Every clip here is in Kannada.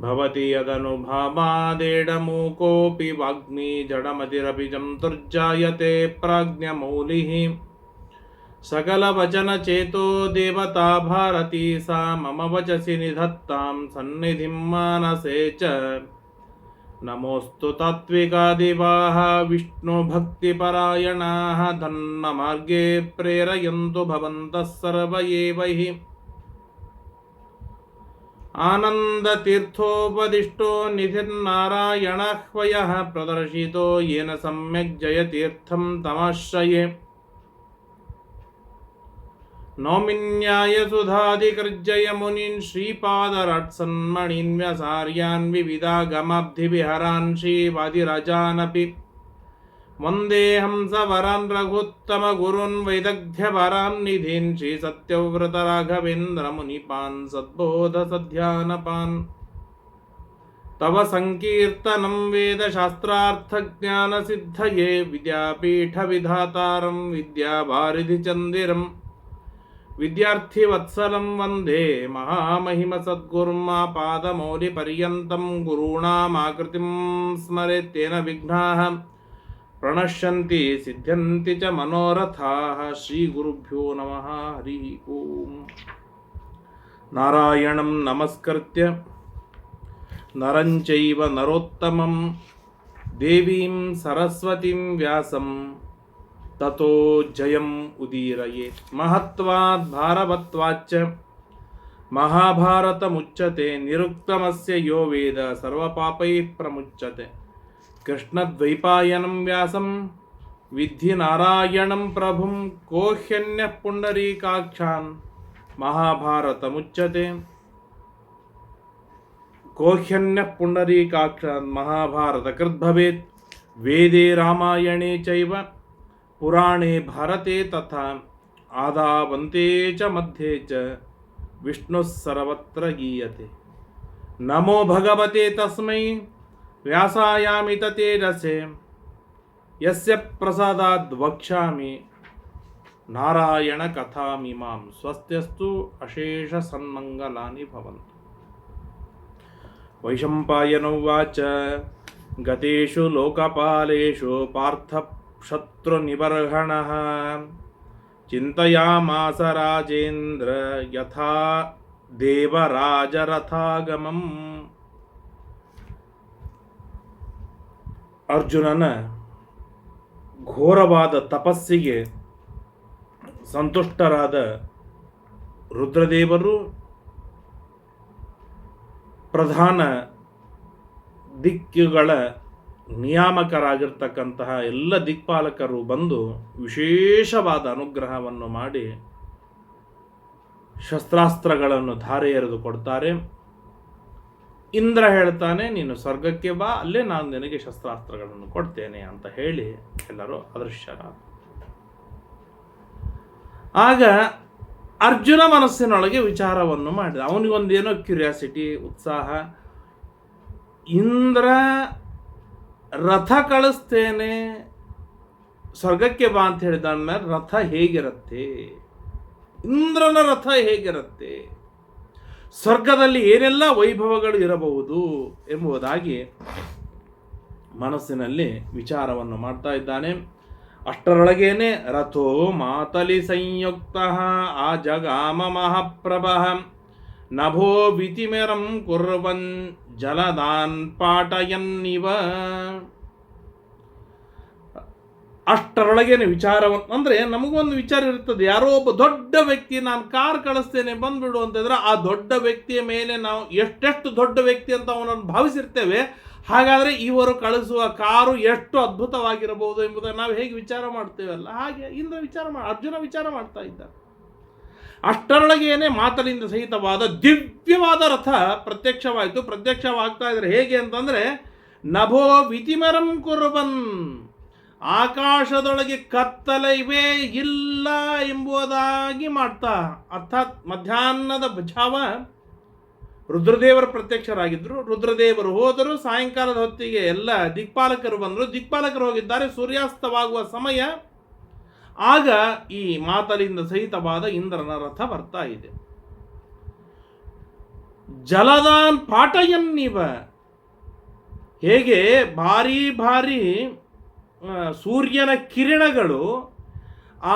भवति यदनुभावादेडमूकोऽपि वाग्मी जडमतिरपि जन्तुर्जायते प्राज्ञमौलिः। सकलवचनचेतो देवता भारती सा मम वचसि निधत्तां सन्निधिं मानसे च। नमोऽस्तु तात्विकादिवाः विष्णुभक्तिपरायणाः। धर्ममार्गे प्रेरयन्तु भवन्तः सर्व एव हि आनन्दतीर्थोपदिष्टो निधिर्नारायणह्वयः प्रदर्शितो येन सम्यक् जयतीर्थं तमाश्रये। नौमिन्यायसुधादिकृर्जय मुनीन् श्रीपादराट्सन्मणीन् व्यसार्यान् विविधागमाब्धिविहरान् श्रीवादिराजानपि। వందేహం సవరాన్ రఘుత్తమ గురున్ వైదగ్ధ్యవరాన్ నిధీన్ శ్రీ సత్యవ్రత రాఘవేంద్ర మునిపాన్ సద్బోధ సధ్యానపాన్ తవ సంకీర్తనం వేద శాస్త్రార్థజ్ఞాన సిద్ధయే విద్యాపీఠ విధాతారం విద్యాభారధి చందిరం విద్యార్థి వత్సలం వందే మహామహిమ సద్గుర్మా పాదమౌలి పర్యంతం గురూణామాకృతిం స్మరేత్తేన విఘ్నా प्रणश्यन्ति, सिद्ध्यन्ति च मनोरथाः। श्रीगुरुभ्यो नमः। हरिः ॐ नारायणं नमस्कृत्य नरं चैव नरोत्तमं। देवीं सरस्वतीं व्यासं ततो जयम् उदीरयेत्। महत्वात् भारवत्वाच्च महाभारतमुच्यते। निरुक्तमस्य यो वेद सर्वपापैः प्रमुच्यते। कृष्णद्वैपायनं व्यासं विद्धि नारायणं प्रभुं कोह्यन्यः पुण्डरीकाक्षान् महाभारतमुच्यते। कोह्यन्यः पुण्डरीकाक्षान् महाभारतकृद्भवेत् वेदे रामायणे चैव, पुराणे भारते तथा आदावन्ते च मध्ये च विष्णुः सर्वत्र गीयते। नमो भगवते तस्मै व्यासायामि तते रसे यस्य प्रसादाद् कथा नारायणकथामिमां स्वस्त्यस्तु अशेषसन्मङ्गलानि भवन्तु। वैशम्पायन उवाच गतेषु लोकपालेषु पार्थशत्रुनिबर्हणः। चिन्तयामास राजेन्द्र यथा देवराजरथागमम्। ಅರ್ಜುನನ ಘೋರವಾದ ತಪಸ್ಸಿಗೆ ಸಂತುಷ್ಟರಾದ ರುದ್ರದೇವರು ಪ್ರಧಾನ ದಿಕ್ಕುಗಳ ನಿಯಾಮಕರಾಗಿರ್ತಕ್ಕಂತಹ ಎಲ್ಲ ದಿಕ್ಪಾಲಕರು ಬಂದು ವಿಶೇಷವಾದ ಅನುಗ್ರಹವನ್ನು ಮಾಡಿ ಶಸ್ತ್ರಾಸ್ತ್ರಗಳನ್ನು ಧಾರೆ ಎರೆದು ಕೊಡ್ತಾರೆ. ಇಂದ್ರ ಹೇಳ್ತಾನೆ, ನೀನು ಸ್ವರ್ಗಕ್ಕೆ ಬಾ, ಅಲ್ಲೇ ನಾನು ನಿನಗೆ ಶಸ್ತ್ರಾಸ್ತ್ರಗಳನ್ನು ಕೊಡ್ತೇನೆ ಅಂತ ಹೇಳಿ ಎಲ್ಲರೂ ಅದೃಶ್ಯರ ಆಗ ಅರ್ಜುನ ಮನಸ್ಸಿನೊಳಗೆ ವಿಚಾರವನ್ನು ಮಾಡಿದ. ಅವನಿಗೊಂದೇನೋ ಕ್ಯೂರಿಯಾಸಿಟಿ ಉತ್ಸಾಹ. ಇಂದ್ರ ರಥ ಕಳಿಸ್ತೇನೆ, ಸ್ವರ್ಗಕ್ಕೆ ಬಾ ಅಂತ ಹೇಳಿದ ರಥ ಹೇಗಿರುತ್ತೆ? ಇಂದ್ರನ ರಥ ಹೇಗಿರುತ್ತೆ? ಸ್ವರ್ಗದಲ್ಲಿ ಏನೆಲ್ಲ ವೈಭವಗಳು ಇರಬಹುದು ಎಂಬುದಾಗಿ ಮನಸ್ಸಿನಲ್ಲಿ ವಿಚಾರವನ್ನು ಮಾಡ್ತಾ ಇದ್ದಾನೆ. ಅಷ್ಟರೊಳಗೇನೆ ರಥೋ ಮಾತಲಿ ಸಂಯುಕ್ತ ಆ ಜಗಾಮ ಮಹಾಪ್ರಭ ನಭೋ ವಿತಿಮೆರಂ ಕುರ್ವನ್ ಜಲದಾನ್ ಪಾಟಯನ್ನಿವ. ಅಷ್ಟರೊಳಗೇನೆ ವಿಚಾರವನ್ನು ಅಂದರೆ ನಮಗೊಂದು ವಿಚಾರ ಇರ್ತದೆ, ಯಾರೋ ಒಬ್ಬ ದೊಡ್ಡ ವ್ಯಕ್ತಿ ನಾನು ಕಾರ್ ಕಳಿಸ್ತೇನೆ, ಬಂದ್ಬಿಡು ಅಂತಂದ್ರೆ ಆ ದೊಡ್ಡ ವ್ಯಕ್ತಿಯ ಮೇಲೆ ನಾವು ಎಷ್ಟೆಷ್ಟು ದೊಡ್ಡ ವ್ಯಕ್ತಿ ಅಂತ ಅವನನ್ನು ಭಾವಿಸಿರ್ತೇವೆ, ಹಾಗಾದರೆ ಇವರು ಕಳಿಸುವ ಕಾರು ಎಷ್ಟು ಅದ್ಭುತವಾಗಿರಬಹುದು ಎಂಬುದನ್ನು ನಾವು ಹೇಗೆ ವಿಚಾರ ಮಾಡ್ತೇವಲ್ಲ, ಹಾಗೆ ಇಂದ್ರ ವಿಚಾರ ಮಾಡಿ ಅರ್ಜುನ ವಿಚಾರ ಮಾಡ್ತಾ ಇದ್ದ ಅಷ್ಟರೊಳಗೇನೆ ಮಾತಲಿಂದ ಸಹಿತವಾದ ದಿವ್ಯವಾದ ರಥ ಪ್ರತ್ಯಕ್ಷವಾಯಿತು. ಪ್ರತ್ಯಕ್ಷವಾಗ್ತಾ ಇದ್ರೆ ಹೇಗೆ ಅಂತಂದ್ರೆ, ನಭೋ ವಿತಿಮರಂ ಕುರುಬನ್. ಆಕಾಶದೊಳಗೆ ಕತ್ತಲ ಇವೆ ಇಲ್ಲ ಎಂಬುದಾಗಿ ಮಾಡ್ತಾ. ಅರ್ಥಾತ್ ಮಧ್ಯಾಹ್ನದ ಜಾವ ರುದ್ರದೇವರು ಪ್ರತ್ಯಕ್ಷರಾಗಿದ್ದರು ರುದ್ರದೇವರು ಹೋದರು. ಸಾಯಂಕಾಲದ ಹೊತ್ತಿಗೆ ಎಲ್ಲ ದಿಕ್ಪಾಲಕರು ಬಂದರು. ದಿಕ್ಪಾಲಕರು ಹೋಗಿದ್ದಾರೆ. ಸೂರ್ಯಾಸ್ತವಾಗುವ ಸಮಯ. ಆಗ ಈ ಮಾತಲಿಂದ ಸಹಿತವಾದ ಇಂದ್ರನ ರಥ ಬರ್ತಾ ಇದೆ. ಜಲದಾನ್ ಪಾಠಯನ್ನಿವ ಹೇಗೆ ಭಾರಿ ಭಾರಿ ಸೂರ್ಯನ ಕಿರಣಗಳು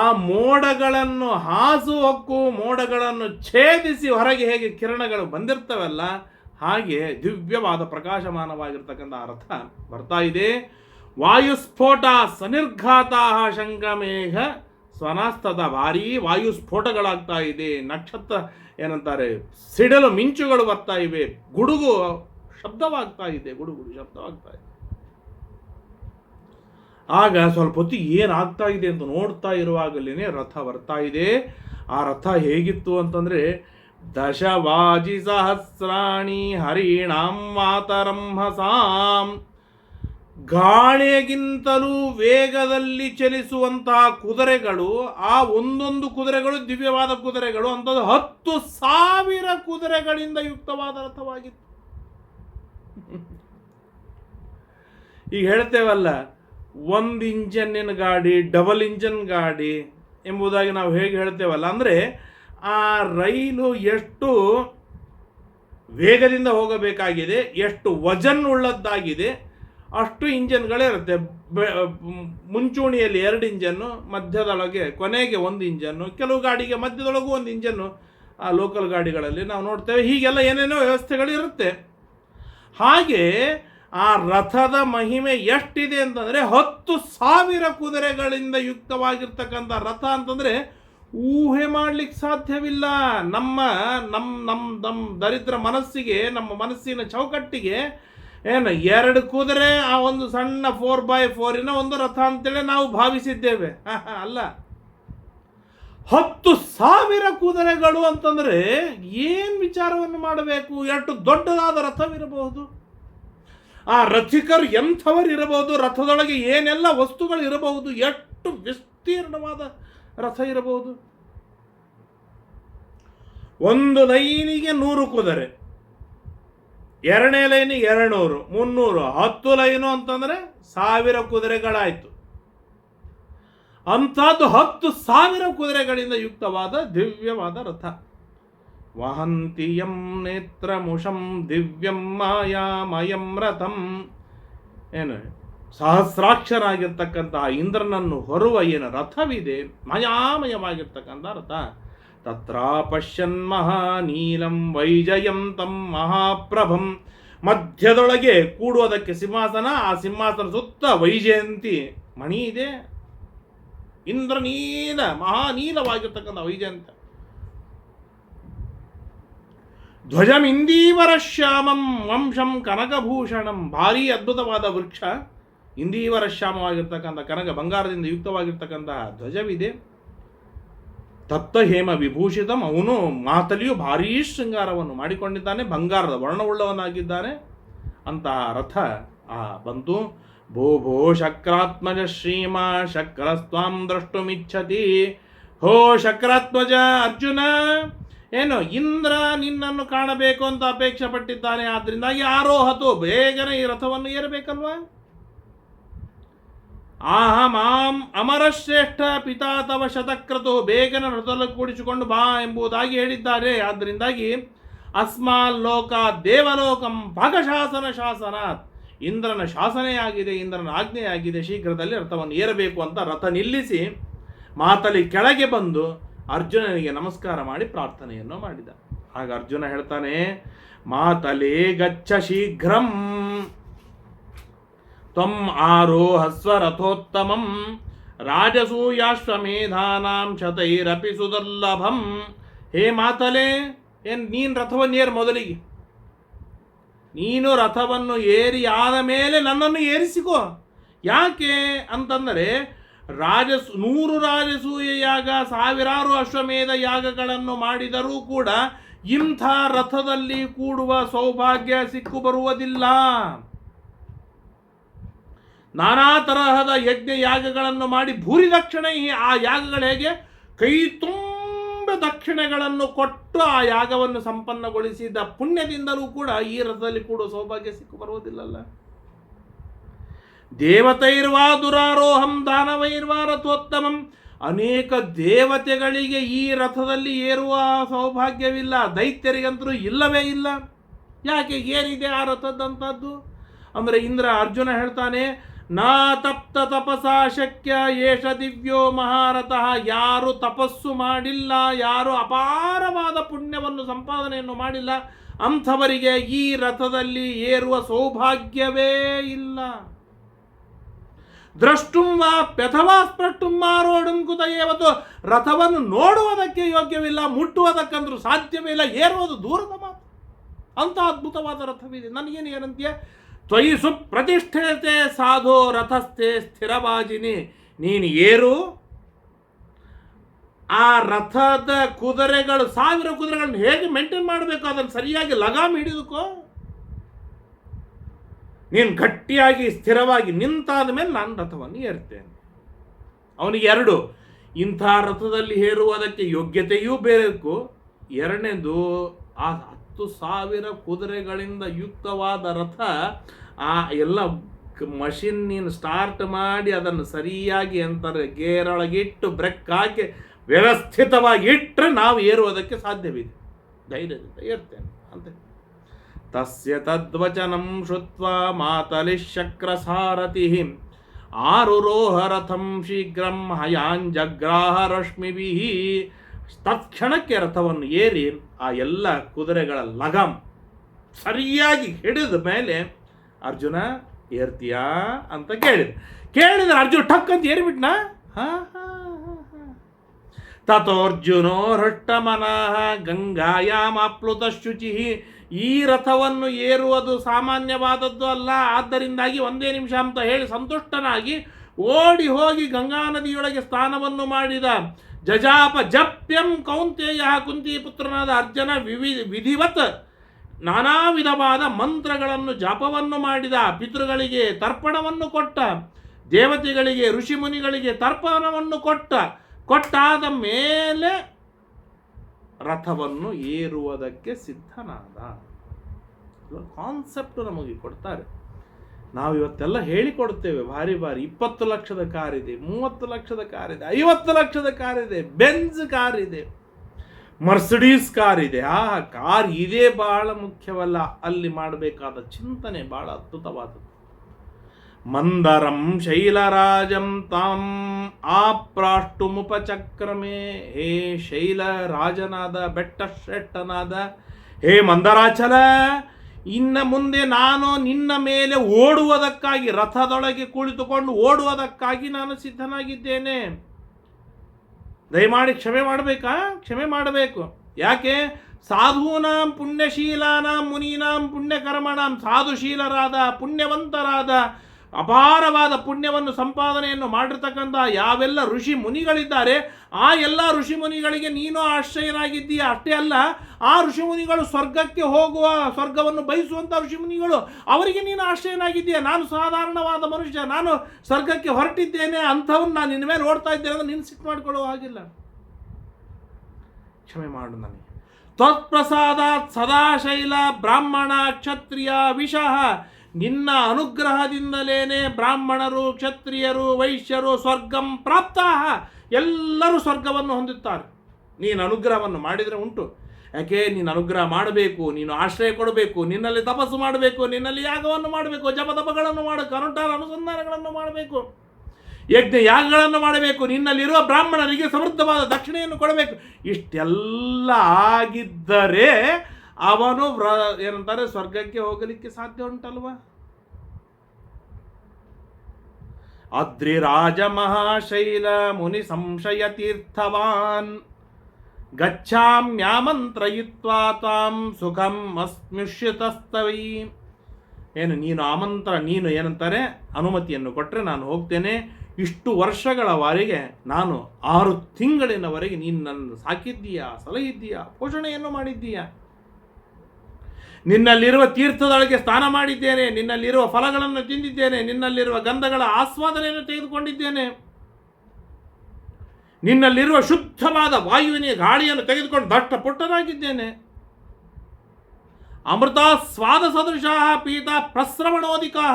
ಆ ಮೋಡಗಳನ್ನು ಹಾಸು ಹೊಕ್ಕು ಮೋಡಗಳನ್ನು ಛೇದಿಸಿ ಹೊರಗೆ ಹೇಗೆ ಕಿರಣಗಳು ಬಂದಿರ್ತವಲ್ಲ, ಹಾಗೆ ದಿವ್ಯವಾದ ಪ್ರಕಾಶಮಾನವಾಗಿರ್ತಕ್ಕಂಥ ಅರ್ಥ ರಥ ಬರ್ತಾ ಇದೆ. ವಾಯುಸ್ಫೋಟ ಸನಿರ್ಘಾತ ಶಂಕಮೇಘ ಸ್ವನಾಸ್ತದ ಭಾರೀ ವಾಯುಸ್ಫೋಟಗಳಾಗ್ತಾ ಇದೆ. ನಕ್ಷತ್ರ ಏನಂತಾರೆ, ಸಿಡಲು ಮಿಂಚುಗಳು ಬರ್ತಾ ಇವೆ. ಗುಡುಗು ಶಬ್ದವಾಗ್ತಾ ಇದೆ. ಗುಡುಗುಡು ಶಬ್ದವಾಗ್ತಾ ಇದೆ. ಆಗ ಸ್ವಲ್ಪ ಹೊತ್ತು ಏನಾಗ್ತಾ ಇದೆ ಅಂತ ನೋಡ್ತಾ ಇರುವಾಗಲೇ ರಥ ಬರ್ತಾ ಇದೆ. ಆ ರಥ ಹೇಗಿತ್ತು ಅಂತಂದರೆ, ದಶವಾಜಿ ಸಹಸ್ರಾಣಿ ಹರಿಣಾಂ ಮಾತರಂ ಹಸಾಂ ಗಾಳಿಗಿಂತಲೂ ವೇಗದಲ್ಲಿ ಚಲಿಸುವಂತಹ ಕುದುರೆಗಳು, ಆ ಒಂದೊಂದು ಕುದುರೆಗಳು ದಿವ್ಯವಾದ ಕುದುರೆಗಳು, ಅಂತದ್ದು ಹತ್ತು ಸಾವಿರ ಕುದುರೆಗಳಿಂದ ಯುಕ್ತವಾದ ರಥವಾಗಿತ್ತು. ಈಗ ಹೇಳ್ತೇವಲ್ಲ ಒಂದು ಇಂಜನ್ನಿನ ಗಾಡಿ, ಡಬಲ್ ಇಂಜನ್ ಗಾಡಿ ಎಂಬುದಾಗಿ ನಾವು ಹೇಗೆ ಹೇಳ್ತೇವಲ್ಲ ಅಂದರೆ, ಆ ರೈಲು ಎಷ್ಟು ವೇಗದಿಂದ ಹೋಗಬೇಕಾಗಿದೆ, ಎಷ್ಟು ವಜನ್ ಉಳ್ಳದ್ದಾಗಿದೆ, ಅಷ್ಟು ಇಂಜನ್ಗಳೇ ಇರುತ್ತೆ. ಬೆ- ಮುಂಚೂಣಿಯಲ್ಲಿ ಎರಡು ಇಂಜನ್ನು, ಮಧ್ಯದೊಳಗೆ ಕೊನೆಗೆ ಒಂದು ಇಂಜನ್ನು, ಕೆಲವು ಗಾಡಿಗೆ ಮಧ್ಯದೊಳಗೂ ಒಂದು ಇಂಜನ್ನು ಆ ಲೋಕಲ್ ಗಾಡಿಗಳಲ್ಲಿ ನಾವು ನೋಡ್ತೇವೆ. ಹೀಗೆಲ್ಲ ಏನೇನೋ ವ್ಯವಸ್ಥೆಗಳು ಇರುತ್ತೆ. ಹಾಗೆ ಆ ರಥದ ಮಹಿಮೆ ಎಷ್ಟಿದೆ ಅಂತಂದರೆ ಹತ್ತು ಸಾವಿರ ಕುದುರೆಗಳಿಂದ ಯುಕ್ತವಾಗಿರ್ತಕ್ಕಂಥ ರಥ ಅಂತಂದರೆ ಊಹೆ ಮಾಡ್ಲಿಕ್ಕೆ ಸಾಧ್ಯವಿಲ್ಲ. ನಮ್ಮ ನಮ್ಮ ನಮ್ಮ ನಮ್ಮ ದರಿದ್ರ ಮನಸ್ಸಿಗೆ, ನಮ್ಮ ಮನಸ್ಸಿನ ಚೌಕಟ್ಟಿಗೆ ಏನು ಎರಡು ಕುದುರೆ, ಆ ಒಂದು ಸಣ್ಣ ಫೋರ್ ಬೈ ಫೋರಿನ ಒಂದು ರಥ ಅಂತೇಳಿ ನಾವು ಭಾವಿಸಿದ್ದೇವೆ. ಅಲ್ಲ. ಹತ್ತು ಸಾವಿರ ಕುದುರೆಗಳು ಅಂತಂದ್ರೆ ಏನು ವಿಚಾರವನ್ನು ಮಾಡಬೇಕು? ಎಷ್ಟು ದೊಡ್ಡದಾದ ರಥವಿರಬಹುದು? ಆ ರಥಿಕರು ಎಂಥವರು ಇರಬಹುದು, ರಥದೊಳಗೆ ಏನೆಲ್ಲ ವಸ್ತುಗಳು ಇರಬಹುದು, ಎಷ್ಟು ವಿಸ್ತೀರ್ಣವಾದ ರಥ ಇರಬಹುದು? ಒಂದು ಲೈನಿಗೆ ನೂರು ಕುದುರೆ, ಎರಡನೇ ಲೈನಿಗೆ ಎರಡುನೂರು, ಮುನ್ನೂರು, ಹತ್ತು ಲೈನು ಅಂತಂದ್ರೆ ಸಾವಿರ ಕುದುರೆಗಳಾಯಿತು. ಅಂಥದ್ದು ಹತ್ತು ಸಾವಿರ ಕುದುರೆಗಳಿಂದ ಯುಕ್ತವಾದ ದಿವ್ಯವಾದ ರಥ. ವಹಂತಿಯಂ ನೇತ್ರಮುಷಂ ದಿವ್ಯಂ ಮಾಯಾಮಯಂ ರಥಂ. ಏನು? ಸಹಸ್ರಾಕ್ಷರಾಗಿರ್ತಕ್ಕಂತಹ ಇಂದ್ರನನ್ನು ಹೊರುವ ಏನು? ರಥವಿದೆ. ಮಯಾಮಯವಾಗಿರ್ತಕ್ಕಂಥ ರಥ. ತತ್ರ ಪಶ್ಯನ್ ಮಹಾನೀಲಂ ವೈಜಯಂತಂ ಮಹಾಪ್ರಭಂ. ಮಧ್ಯದೊಳಗೆ ಕೂಡುವುದಕ್ಕೆ ಸಿಂಹಾಸನ, ಆ ಸಿಂಹಾಸನ ಸುತ್ತ ವೈಜಯಂತಿ. ಮಣಿ ಇದೆ. ಇಂದ್ರನೀಲ ಮಹಾನೀಲವಾಗಿರ್ತಕ್ಕಂಥ ವೈಜಯಂತ. ಧ್ವಜಮಿಂದೀವರ ಶ್ಯಾಮಂ ವಂಶಂ ಕನಕಭೂಷಣಂ. ಭಾರೀ ಅದ್ಭುತವಾದ ವೃಕ್ಷ. ಇಂದೀವರ ಶ್ಯಾಮವಾಗಿರ್ತಕ್ಕಂಥ ಕನಕ ಬಂಗಾರದಿಂದ ಯುಕ್ತವಾಗಿರ್ತಕ್ಕಂತಹ ಧ್ವಜವಿದೆ. ತಪ್ತ ಹೇಮ ವಿಭೂಷಿತಂ. ಅವನು ಮಾತಲಿಯು ಭಾರೀ ಶೃಂಗಾರವನ್ನು ಮಾಡಿಕೊಂಡಿದ್ದಾನೆ. ಬಂಗಾರದ ವರ್ಣವುಳ್ಳವನಾಗಿದ್ದಾನೆ. ಅಂತಹ ರಥ ಆ ಬಂತು. ಭೋ ಭೋ ಶಕ್ರಾತ್ಮಜ ಶ್ರೀಮ ಶಕ್ರಸ್ವಾಂ ದ್ರಷ್ಟುಮಿಚ್ಛತಿ. ಹೋ ಶಕ್ರಾತ್ಮಜ ಅರ್ಜುನ! ಏನು, ಇಂದ್ರ ನಿನ್ನನ್ನು ಕಾಣಬೇಕು ಅಂತ ಅಪೇಕ್ಷೆ ಪಟ್ಟಿದ್ದಾನೆ ಆದ್ದರಿಂದಾಗಿ ಆರೋಹತು ಬೇಗನೆ ಈ ರಥವನ್ನು ಏರಬೇಕಲ್ವಾ? ಆಹ, ಮಾಂ ಅಮರಶ್ರೇಷ್ಠ ಪಿತಾ ತವ ಶತಕ್ರತು ಬೇಗನೆ ರಥದಲ್ಲಿ ಕೂಡಿಸಿಕೊಂಡು ಬಾ ಎಂಬುದಾಗಿ ಹೇಳಿದ್ದಾರೆ. ಆದ್ದರಿಂದಾಗಿ ಅಸ್ಮಾಲ್ ಲೋಕ ದೇವಲೋಕಂ ಭಾಗಶಾಸನ ಶಾಸನ ಇಂದ್ರನ ಶಾಸನೆಯಾಗಿದೆ ಇಂದ್ರನ ಆಜ್ಞೆಯಾಗಿದೆ ಶೀಘ್ರದಲ್ಲಿ ರಥವನ್ನು ಏರಬೇಕು ಅಂತ ರಥ ನಿಲ್ಲಿಸಿ ಮಾತಲಿ ಕೆಳಗೆ ಬಂದು ಅರ್ಜುನನಿಗೆ ನಮಸ್ಕಾರ ಮಾಡಿ ಪ್ರಾರ್ಥನೆಯನ್ನು ಮಾಡಿದ. ಆಗ ಅರ್ಜುನ ಹೇಳ್ತಾನೆ, ಮಾತಲೇ ಗಚ್ಚ ಶೀಘ್ರಂ. ತ್ವಂ ಆರೋಹಸ್ವ ರಥೋತ್ತಮಂ ರಾಜಸೂಯಾಶ್ವಮೇಧಾನಾಂ ಶತೈರಪಿ ಸುದರ್ಲಭಂ. ಹೇ ಮಾತಲೆ, ಏನ್ ನೀನು ರಥವನ್ನು ಏರ್ ಮೊದಲಿಗೆ? ನೀನು ರಥವನ್ನು ಏರಿ ಆದ ಮೇಲೆ ನನ್ನನ್ನು ಏರಿಸಿಕೋ. ಯಾಕೆ? ಅಂತಂದರೆ ರಾಜಸ್, ನೂರು ರಾಜಸೂಯ ಯಾಗ, ಸಾವಿರಾರು ಅಶ್ವಮೇಧ ಯಾಗಗಳನ್ನು ಮಾಡಿದರೂ ಕೂಡ ಇಂಥ ರಥದಲ್ಲಿ ಕೂಡುವ ಸೌಭಾಗ್ಯ ಸಿಕ್ಕು ಬರುವುದಿಲ್ಲ ನಾನಾ ತರಹದ ಯಜ್ಞ ಯಾಗಗಳನ್ನು ಮಾಡಿ ಭೂರಿ ದಕ್ಷಿಣೆ ಆ ಯಾಗಗಳ ಹೇಗೆ? ಕೈ ತುಂಬ ದಕ್ಷಿಣೆಗಳನ್ನು ಕೊಟ್ಟು ಆ ಯಾಗವನ್ನು ಸಂಪನ್ನಗೊಳಿಸಿದ ಪುಣ್ಯದಿಂದಲೂ ಕೂಡ ಈ ರಥದಲ್ಲಿ ಕೂಡುವ ಸೌಭಾಗ್ಯ ಸಿಕ್ಕು ಬರುವುದಿಲ್ಲಲ್ಲ ದೇವತೈರ್ವಾ ದುರಾರೋಹಂ ದಾನವೈರ್ವಾ ರಥೋತ್ತಮಂ ಅನೇಕ ದೇವತೆಗಳಿಗೆ ಈ ರಥದಲ್ಲಿ ಏರುವ ಸೌಭಾಗ್ಯವಿಲ್ಲ ದೈತ್ಯರಿಗಂತರೂ ಇಲ್ಲವೇ ಇಲ್ಲ. ಯಾಕೆ, ಏನಿದೆ ಆ ರಥದಂಥದ್ದು? ಅಂದರೆ ಇಂದ್ರ ಅರ್ಜುನ ಹೇಳ್ತಾನೆ, ನಾ ತಪ್ತ ತಪಸಾ ಶಕ್ಯ ಏಷ ದಿವ್ಯೋ ಮಹಾರಥಃ. ಯಾರು ತಪಸ್ಸು ಮಾಡಿಲ್ಲ, ಯಾರು ಅಪಾರವಾದ ಪುಣ್ಯವನ್ನು ಸಂಪಾದನೆಯನ್ನು ಮಾಡಿಲ್ಲ, ಅಂಥವರಿಗೆ ಈ ರಥದಲ್ಲಿ ಏರುವ ಸೌಭಾಗ್ಯವೇ ಇಲ್ಲ. ದ್ರಷ್ಟುಂ ವಾ ಪೆಥವಾ ಸ್ಪ್ರಷ್ಟುಂ ಮಾರೋಡುಂ ಏವತ್ತು ರಥವನ್ನು ನೋಡುವುದಕ್ಕೆ ಯೋಗ್ಯವಿಲ್ಲ, ಮುಟ್ಟುವುದಕ್ಕಂದ್ರೂ ಸಾಧ್ಯವೇ ಇಲ್ಲ ಏರುವುದು ದೂರದ ಮಾತು. ಅಂತ ಅದ್ಭುತವಾದ ರಥವಿದೆ. ನನಗೇನು ಏನಂತೀಯ? ತ್ವಯಿ ಸುಪ್ರತಿಷ್ಠತೆ ಸಾಧೋ ರಥಸ್ಥೆ ಸ್ಥಿರವಾಜಿನಿ ನೀನು ಏರು. ಆ ರಥದ ಕುದುರೆಗಳು, ಸಾವಿರ ಕುದುರೆಗಳನ್ನು ಹೇಗೆ ಮೇಂಟೈನ್ ಮಾಡಬೇಕು? ಅದನ್ನು ಸರಿಯಾಗಿ ಲಗಾಮ್ ಹಿಡಿದುಕೋ. ನೀನು ಗಟ್ಟಿಯಾಗಿ ಸ್ಥಿರವಾಗಿ ನಿಂತಾದ ಮೇಲೆ ನಾನು ರಥವನ್ನು ಏರ್ತೇನೆ. ಅವನಿಗೆ ಎರಡು, ಇಂಥ ರಥದಲ್ಲಿ ಹೇರುವುದಕ್ಕೆ ಯೋಗ್ಯತೆಯೂ ಬೇಕು. ಎರಡನೇದು, ಆ ಹತ್ತು ಸಾವಿರ ಕುದುರೆಗಳಿಂದ ಯುಕ್ತವಾದ ರಥ, ಆ ಎಲ್ಲ ಮಷಿನ್ ನೀನು ಸ್ಟಾರ್ಟ್ ಮಾಡಿ ಅದನ್ನು ಸರಿಯಾಗಿ ಅಂತಾರೆ ಗೇರೊಳಗಿಟ್ಟು ಬ್ರೆಕ್ ಹಾಕಿ ವ್ಯವಸ್ಥಿತವಾಗಿ ಇಟ್ಟರೆ ನಾವು ಏರುವುದಕ್ಕೆ ಸಾಧ್ಯವಿದೆ. ಧೈರ್ಯದಿಂದ ಏರ್ತೇನೆ. ಅಂತ. ತಸ್ಯ ತದ್ವಚನಂ ಮಾತಲಿ ಮಾತಲಿಶಕ್ರಸಾರಥಿ ಆರುರೋಹ ರಥಂ ಶೀಘ್ರಂ ಹಯಾಂಜಗ್ರಾಹ ರಶ್ಮಿಭಿಃ ತತ್ಕ್ಷಣಕ್ಕೆ ರಥವನ್ನು ಏರಿ ಆ ಎಲ್ಲ ಕುದುರೆಗಳ ಲಗಂ ಸರಿಯಾಗಿ ಹಿಡಿದ ಮೇಲೆ ಅರ್ಜುನ, ಏರ್ತೀಯಾ? ಅಂತ ಕೇಳಿದ. ಕೇಳಿದ್ರೆ ಅರ್ಜುನ ಟಕ್ ಅಂತ ಏರಿಬಿಟ್ನಾ? ಹಾ ಹಾ ಹಾ ಹಾ. ತಥೋರ್ಜುನೋ ಹೃಷ್ಟಮನಃ ಗಂಗಾಯಾಮಾಪ್ಲುತ ಶುಚಿ ಈ ರಥವನ್ನು ಏರುವುದು ಸಾಮಾನ್ಯವಾದದ್ದು ಅಲ್ಲ. ಆದ್ದರಿಂದಾಗಿ ಒಂದೇ ನಿಮಿಷ ಅಂತ ಹೇಳಿ ಸಂತುಷ್ಟನಾಗಿ ಓಡಿ ಹೋಗಿ ಗಂಗಾ ನದಿಯೊಳಗೆ ಸ್ನಾನವನ್ನು ಮಾಡಿದ ಜಜಾಪ ಜಪ್ಯಂ ಕೌಂತೇಯ ಕುಂತಿ ಪುತ್ರನಾದ ಅರ್ಜುನ ವಿವಿ ವಿಧಿವತ್ ನಾನಾ ವಿಧವಾದ ಮಂತ್ರಗಳನ್ನು ಜಪವನ್ನು ಮಾಡಿದ. ಪಿತೃಗಳಿಗೆ ತರ್ಪಣವನ್ನು ಕೊಟ್ಟ. ದೇವತೆಗಳಿಗೆ, ಋಷಿಮುನಿಗಳಿಗೆ ತರ್ಪಣವನ್ನು ಕೊಟ್ಟ. ಕೊಟ್ಟಾದ ಮೇಲೆ ರಥವನ್ನು ಏರುವುದಕ್ಕೆ ಸಿದ್ಧನಾದ. ಕಾನ್ಸೆಪ್ಟ್ ನಮಗೆ ಕೊಡ್ತಾರೆ. ನಾವು ಇವತ್ತೆಲ್ಲ ಹೇಳಿಕೊಡ್ತೇವೆ, ಭಾರಿ ಭಾರಿ. ಇಪ್ಪತ್ತು ಲಕ್ಷದ ಕಾರ್ ಇದೆ ಮೂವತ್ತು ಲಕ್ಷದ ಕಾರ್ ಇದೆ ಐವತ್ತು ಲಕ್ಷದ ಕಾರಿದೆ ಕಾರ್ ಇದೆ ಮರ್ಸಿಡೀಸ್ ಕಾರ್ ಇದೆ ಆ ಕಾರ್ ಇದೇ ಬಹಳ ಮುಖ್ಯವಲ್ಲ. ಅಲ್ಲಿ ಮಾಡಬೇಕಾದ ಚಿಂತನೆ ಬಹಳ ಅದ್ಭುತವಾದದ್ದು. ಮಂದರಂ ಶೈಲರಾಜಂ ತಾಂ ಆಪ್ರಾಷ್ಟುಮುಪಚಕ್ರಮೇ. ಹೇ ಶೈಲರಾಜನಾದ ಬೆಟ್ಟ ಶೆಟ್ಟನಾದ ಹೇ ಮಂದರಾಚಲ, ಇನ್ನ ಮುಂದೆ ನಾನು ನಿನ್ನ ಮೇಲೆ ಓಡುವುದಕ್ಕಾಗಿ, ರಥದೊಳಗೆ ಕುಳಿತುಕೊಂಡು ಓಡುವುದಕ್ಕಾಗಿ ನಾನು ಸಿದ್ಧನಾಗಿದ್ದೇನೆ. ದಯಮಾಡಿ ಕ್ಷಮೆ ಮಾಡಬೇಕಾ? ಕ್ಷಮೆ ಮಾಡಬೇಕು. ಯಾಕೆ? ಸಾಧೂನಾಂ ಪುಣ್ಯಶೀಲಾನಾಂ ಮುನೀನಾಂ ಪುಣ್ಯಕರ್ಮಣಾಂ, ಸಾಧುಶೀಲರಾದ, ಪುಣ್ಯವಂತರಾದ ಅಪಾರವಾದ ಪುಣ್ಯವನ್ನು ಸಂಪಾದನೆಯನ್ನು ಮಾಡಿರ್ತಕ್ಕಂಥ ಯಾವೆಲ್ಲ ಋಷಿ ಮುನಿಗಳಿದ್ದಾರೆ, ಆ ಎಲ್ಲ ಋಷಿ ಮುನಿಗಳಿಗೆ ನೀನು ಆಶ್ರಯನಾಗಿದ್ದೀಯ? ಅಷ್ಟೇ ಅಲ್ಲ, ಆ ಋಷಿ ಮುನಿಗಳು ಸ್ವರ್ಗಕ್ಕೆ ಹೋಗುವ ಸ್ವರ್ಗವನ್ನು ಬಯಸುವಂಥ ಋಷಿ ಮುನಿಗಳು ಅವರಿಗೆ ನೀನು ಆಶ್ರಯನಾಗಿದ್ದೀಯ? ನಾನು ಸಾಧಾರಣವಾದ ಮನುಷ್ಯ, ನಾನು ಸ್ವರ್ಗಕ್ಕೆ ಹೊರಟಿದ್ದೇನೆ, ಅಂಥವನ್ನು ನಾನು ನಿನ್ನ ಮೇಲೆ ಓಡ್ತಾ ಇದ್ದೇನೆ ಅಂದ್ರೆ ನೀನು ಸಿಟ್ಟು ಮಾಡಿಕೊಳ್ಳುವ ಹಾಗಿಲ್ಲ. ಕ್ಷಮೆ ಮಾಡು ನನಗೆ. ತ್ವತ್ಪ್ರಸಾದ ಸದಾಶೈಲ ಬ್ರಾಹ್ಮಣ ಕ್ಷತ್ರಿಯ ವಿಷಃ. ನಿನ್ನ ಅನುಗ್ರಹದಿಂದಲೇ ಬ್ರಾಹ್ಮಣರು, ಕ್ಷತ್ರಿಯರು, ವೈಶ್ಯರು ಸ್ವರ್ಗಂ ಪ್ರಾಪ್ತ ಎಲ್ಲರೂ ಸ್ವರ್ಗವನ್ನು ಹೊಂದುತ್ತಾರೆ. ನೀನು ಅನುಗ್ರಹವನ್ನು ಮಾಡಿದರೆ ಉಂಟು. ಯಾಕೆ? ನೀನು ಅನುಗ್ರಹ ಮಾಡಬೇಕು, ನೀನು ಆಶ್ರಯ ಕೊಡಬೇಕು, ನಿನ್ನಲ್ಲಿ ತಪಸ್ಸು ಮಾಡಬೇಕು, ನಿನ್ನಲ್ಲಿ ಯಾಗವನ್ನು ಮಾಡಬೇಕು, ಜಪತಪಗಳನ್ನು ಮಾಡಬೇಕು ಕರುಂಟಾರ ಅನುಸಂಧಾನಗಳನ್ನು ಮಾಡಬೇಕು. ಯಜ್ಞ ಯಾಗಗಳನ್ನು ಮಾಡಬೇಕು, ನಿನ್ನಲ್ಲಿರುವ ಬ್ರಾಹ್ಮಣರಿಗೆ ಸಮೃದ್ಧವಾದ ದಕ್ಷಿಣೆಯನ್ನು ಕೊಡಬೇಕು. ಇಷ್ಟೆಲ್ಲ ಆಗಿದ್ದರೆ ಅವನು ವ್ರ, ಏನಂತಾರೆ, ಸ್ವರ್ಗಕ್ಕೆ ಹೋಗಲಿಕ್ಕೆ ಸಾಧ್ಯ ಉಂಟಲ್ವ? ಅದ್ರಿರಾಜ ಮಹಾಶೈಲ ಮುನಿ ಸಂಶಯ ತೀರ್ಥವಾನ್. ಗಚ್ಚಾಮ್ಯಾಮಂತ್ರಯಿತ್ವಾ ತಾಂ ಸುಖಂ ಅಸ್ಮಿಷ್ಯತಸ್ತವೈ ಏನು, ನೀನು ಆಮಂತ್ರ ನೀನು ಏನಂತಾರೆ, ಅನುಮತಿಯನ್ನು ಕೊಟ್ಟರೆ ನಾನು ಹೋಗ್ತೇನೆ. ಇಷ್ಟು ವರ್ಷಗಳವರೆಗೆ ನಾನು ಆರು ತಿಂಗಳಿನವರೆಗೆ ನೀನು ನನ್ನ ಸಾಕಿದ್ದೀಯಾ, ಸಲಹಿದ್ದೀಯಾ, ಪೋಷಣೆಯನ್ನು ಮಾಡಿದ್ದೀಯಾ? ನಿನ್ನಲ್ಲಿರುವ ತೀರ್ಥದೊಳಗೆ ಸ್ನಾನ ಮಾಡಿದ್ದೇನೆ, ನಿನ್ನಲ್ಲಿರುವ ಫಲಗಳನ್ನು ತಿಂದಿದ್ದೇನೆ, ನಿನ್ನಲ್ಲಿರುವ ಗಂಧಗಳ ಆಸ್ವಾದನೆಯನ್ನು ತೆಗೆದುಕೊಂಡಿದ್ದೇನೆ. ನಿನ್ನಲ್ಲಿರುವ ಶುದ್ಧವಾದ ವಾಯುವಿನ ಗಾಳಿಯನ್ನು ತೆಗೆದುಕೊಂಡು ದಟ್ಟ ಪುಟ್ಟನಾಗಿದ್ದೇನೆ ಅಮೃತ ಸ್ವಾದ ಸದೃಶ, ಪೀತ ಪ್ರಸ್ರವಣೋದಿಕಾ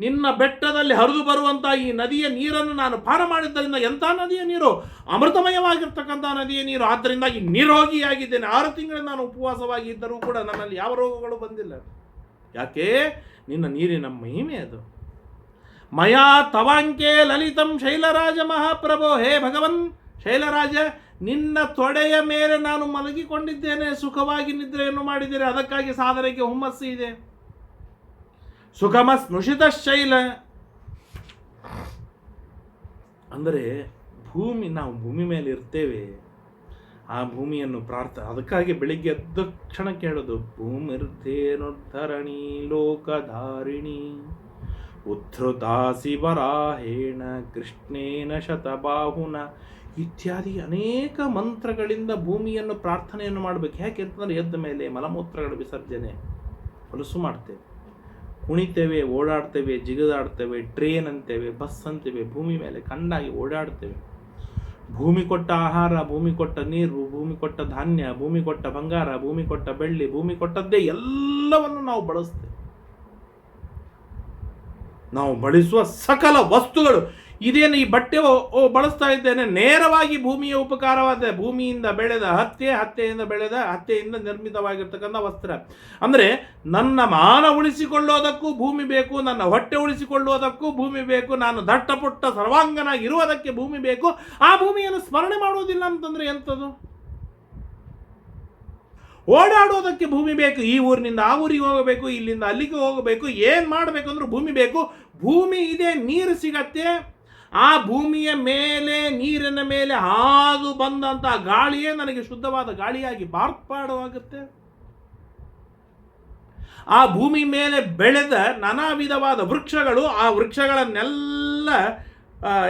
ನಿನ್ನ ಬೆಟ್ಟದಲ್ಲಿ ಹರಿದು ಬರುವಂಥ ಈ ನದಿಯ ನೀರನ್ನು ನಾನು ಪಾರ ಮಾಡಿದ್ದರಿಂದ ಎಂಥ ನದಿಯ ನೀರು? ಅಮೃತಮಯವಾಗಿರ್ತಕ್ಕಂಥ ನದಿಯ ನೀರು. ಆದ್ದರಿಂದಾಗಿ ನಿರೋಗಿಯಾಗಿದ್ದೇನೆ. ಆರು ತಿಂಗಳು ನಾನು ಉಪವಾಸವಾಗಿ ಇದ್ದರೂ ಕೂಡ ನನ್ನಲ್ಲಿ ಯಾವ ರೋಗಗಳು ಬಂದಿಲ್ಲ. ಯಾಕೆ? ನಿನ್ನ ನೀರಿನ ಮಹಿಮೆ ಅದು. ಮಯಾ ತವಾಂಕೆ ಲಲಿತಂ ಶೈಲರಾಜ ಮಹಾಪ್ರಭೋ. ಹೇ ಭಗವನ್ ಶೈಲರಾಜ, ನಿನ್ನ ತೊಡೆಯ ಮೇಲೆ ನಾನು ಮಲಗಿಕೊಂಡಿದ್ದೇನೆ. ಸುಖವಾಗಿ ನಿದ್ರೆಯನ್ನು ಮಾಡಿದ್ದೇನೆ ಅದಕ್ಕಾಗಿ ಸಾಧನೆಗೆ ಹುಮ್ಮಸ್ಸು ಇದೆ. ಸುಖಮ ಸ್ನುಷಿತಶೈಲ ಅಂದರೆ ಭೂಮಿ, ನಾವು ಭೂಮಿ ಮೇಲೆ ಇರ್ತೇವೆ. ಆ ಭೂಮಿಯನ್ನು ಪ್ರಾರ್ಥ, ಅದಕ್ಕಾಗಿ ಬೆಳಿಗ್ಗೆ ಎದ್ದ ಕ್ಷಣ ಕೇಳೋದು ಭೂಮಿರ್ಧೇನುದ್ಧರಣಿ ಲೋಕಧಾರಿಣಿ. ಉದ್ಧೃತಾಸಿ ವರಾಹೇಣ, ಕೃಷ್ಣೇನ ಶತಬಾಹುನ ಇತ್ಯಾದಿ ಅನೇಕ ಮಂತ್ರಗಳಿಂದ ಭೂಮಿಯನ್ನು ಪ್ರಾರ್ಥನೆಯನ್ನು ಮಾಡಬೇಕು. ಯಾಕೆ ಅಂತಂದ್ರೆ ಎದ್ದ ಮೇಲೆ ಮಲಮೂತ್ರಗಳ ವಿಸರ್ಜನೆ, ಹೊಲಸು ಮಾಡ್ತೇವೆ. ಕುಣಿತೇವೆ, ಓಡಾಡ್ತೇವೆ, ಜಿಗಿದಾಡ್ತೇವೆ ಟ್ರೇನ್ ಅಂತೇವೆ ಬಸ್ ಅಂತೇವೆ, ಭೂಮಿ ಮೇಲೆ ಕಂಡಾಗಿ ಓಡಾಡ್ತೇವೆ. ಭೂಮಿ ಕೊಟ್ಟ ಆಹಾರ, ಭೂಮಿ ಕೊಟ್ಟ ನೀರು, ಭೂಮಿ ಕೊಟ್ಟ ಧಾನ್ಯ, ಭೂಮಿ ಕೊಟ್ಟ ಬಂಗಾರ, ಭೂಮಿ ಕೊಟ್ಟ ಬೆಳ್ಳಿ, ಭೂಮಿ ಕೊಟ್ಟದ್ದೇ ಎಲ್ಲವನ್ನು ನಾವು ಬಳಸ್ತೇವೆ. ನಾವು ಬಳಸುವ ಸಕಲ ವಸ್ತುಗಳು ಇದೇನು ಈ ಬಟ್ಟೆ ಓ- ಬಳಸ್ತಾ ಇದ್ದೇನೆ. ನೇರವಾಗಿ ಭೂಮಿಯ ಉಪಕಾರವಾದ ಭೂಮಿಯಿಂದ ಬೆಳೆದ ಹತ್ತೆ ಹತ್ತೆಯಿಂದ ಬೆಳೆದ ಹತ್ತೆಯಿಂದ ನಿರ್ಮಿತವಾಗಿರ್ತಕ್ಕಂಥ ವಸ್ತ್ರ. ಅಂದರೆ ನನ್ನ ಮಾನ ಉಳಿಸಿಕೊಳ್ಳೋದಕ್ಕೂ ಭೂಮಿ ಬೇಕು, ನನ್ನ ಹೊಟ್ಟೆ ಉಳಿಸಿಕೊಳ್ಳೋದಕ್ಕೂ ಭೂಮಿ ಬೇಕು, ನಾನು ದಟ್ಟಪುಟ್ಟ ಸರ್ವಾಂಗನಾಗಿ ಇರುವುದಕ್ಕೆ ಭೂಮಿ ಬೇಕು. ಆ ಭೂಮಿಯನ್ನು ಸ್ಮರಣೆ ಮಾಡುವುದಿಲ್ಲ ಅಂತಂದ್ರೆ ಎಂಥದ್ದು ಓಡಾಡೋದಕ್ಕೆ ಭೂಮಿ ಬೇಕು, ಈ ಊರಿನಿಂದ ಆ ಊರಿಗೆ ಹೋಗಬೇಕು, ಇಲ್ಲಿಂದ ಅಲ್ಲಿಗೆ ಹೋಗಬೇಕು, ಏನು ಮಾಡಬೇಕು ಅಂದ್ರೆ ಭೂಮಿ ಬೇಕು. ಭೂಮಿ ಇದೆ, ನೀರು ಸಿಗತ್ತೆ. ಆ ಭೂಮಿಯ ಮೇಲೆ, ನೀರಿನ ಮೇಲೆ ಹಾದು ಬಂದಂತಹ ಗಾಳಿಯೇ ನನಗೆ ಶುದ್ಧವಾದ ಗಾಳಿಯಾಗಿ ಮಾರ್ಪಾಡವಾಗುತ್ತೆ ಆ ಭೂಮಿ ಮೇಲೆ ಬೆಳೆದ ನಾನಾ ವಿಧವಾದ ವೃಕ್ಷಗಳು, ಆ ವೃಕ್ಷಗಳನ್ನೆಲ್ಲ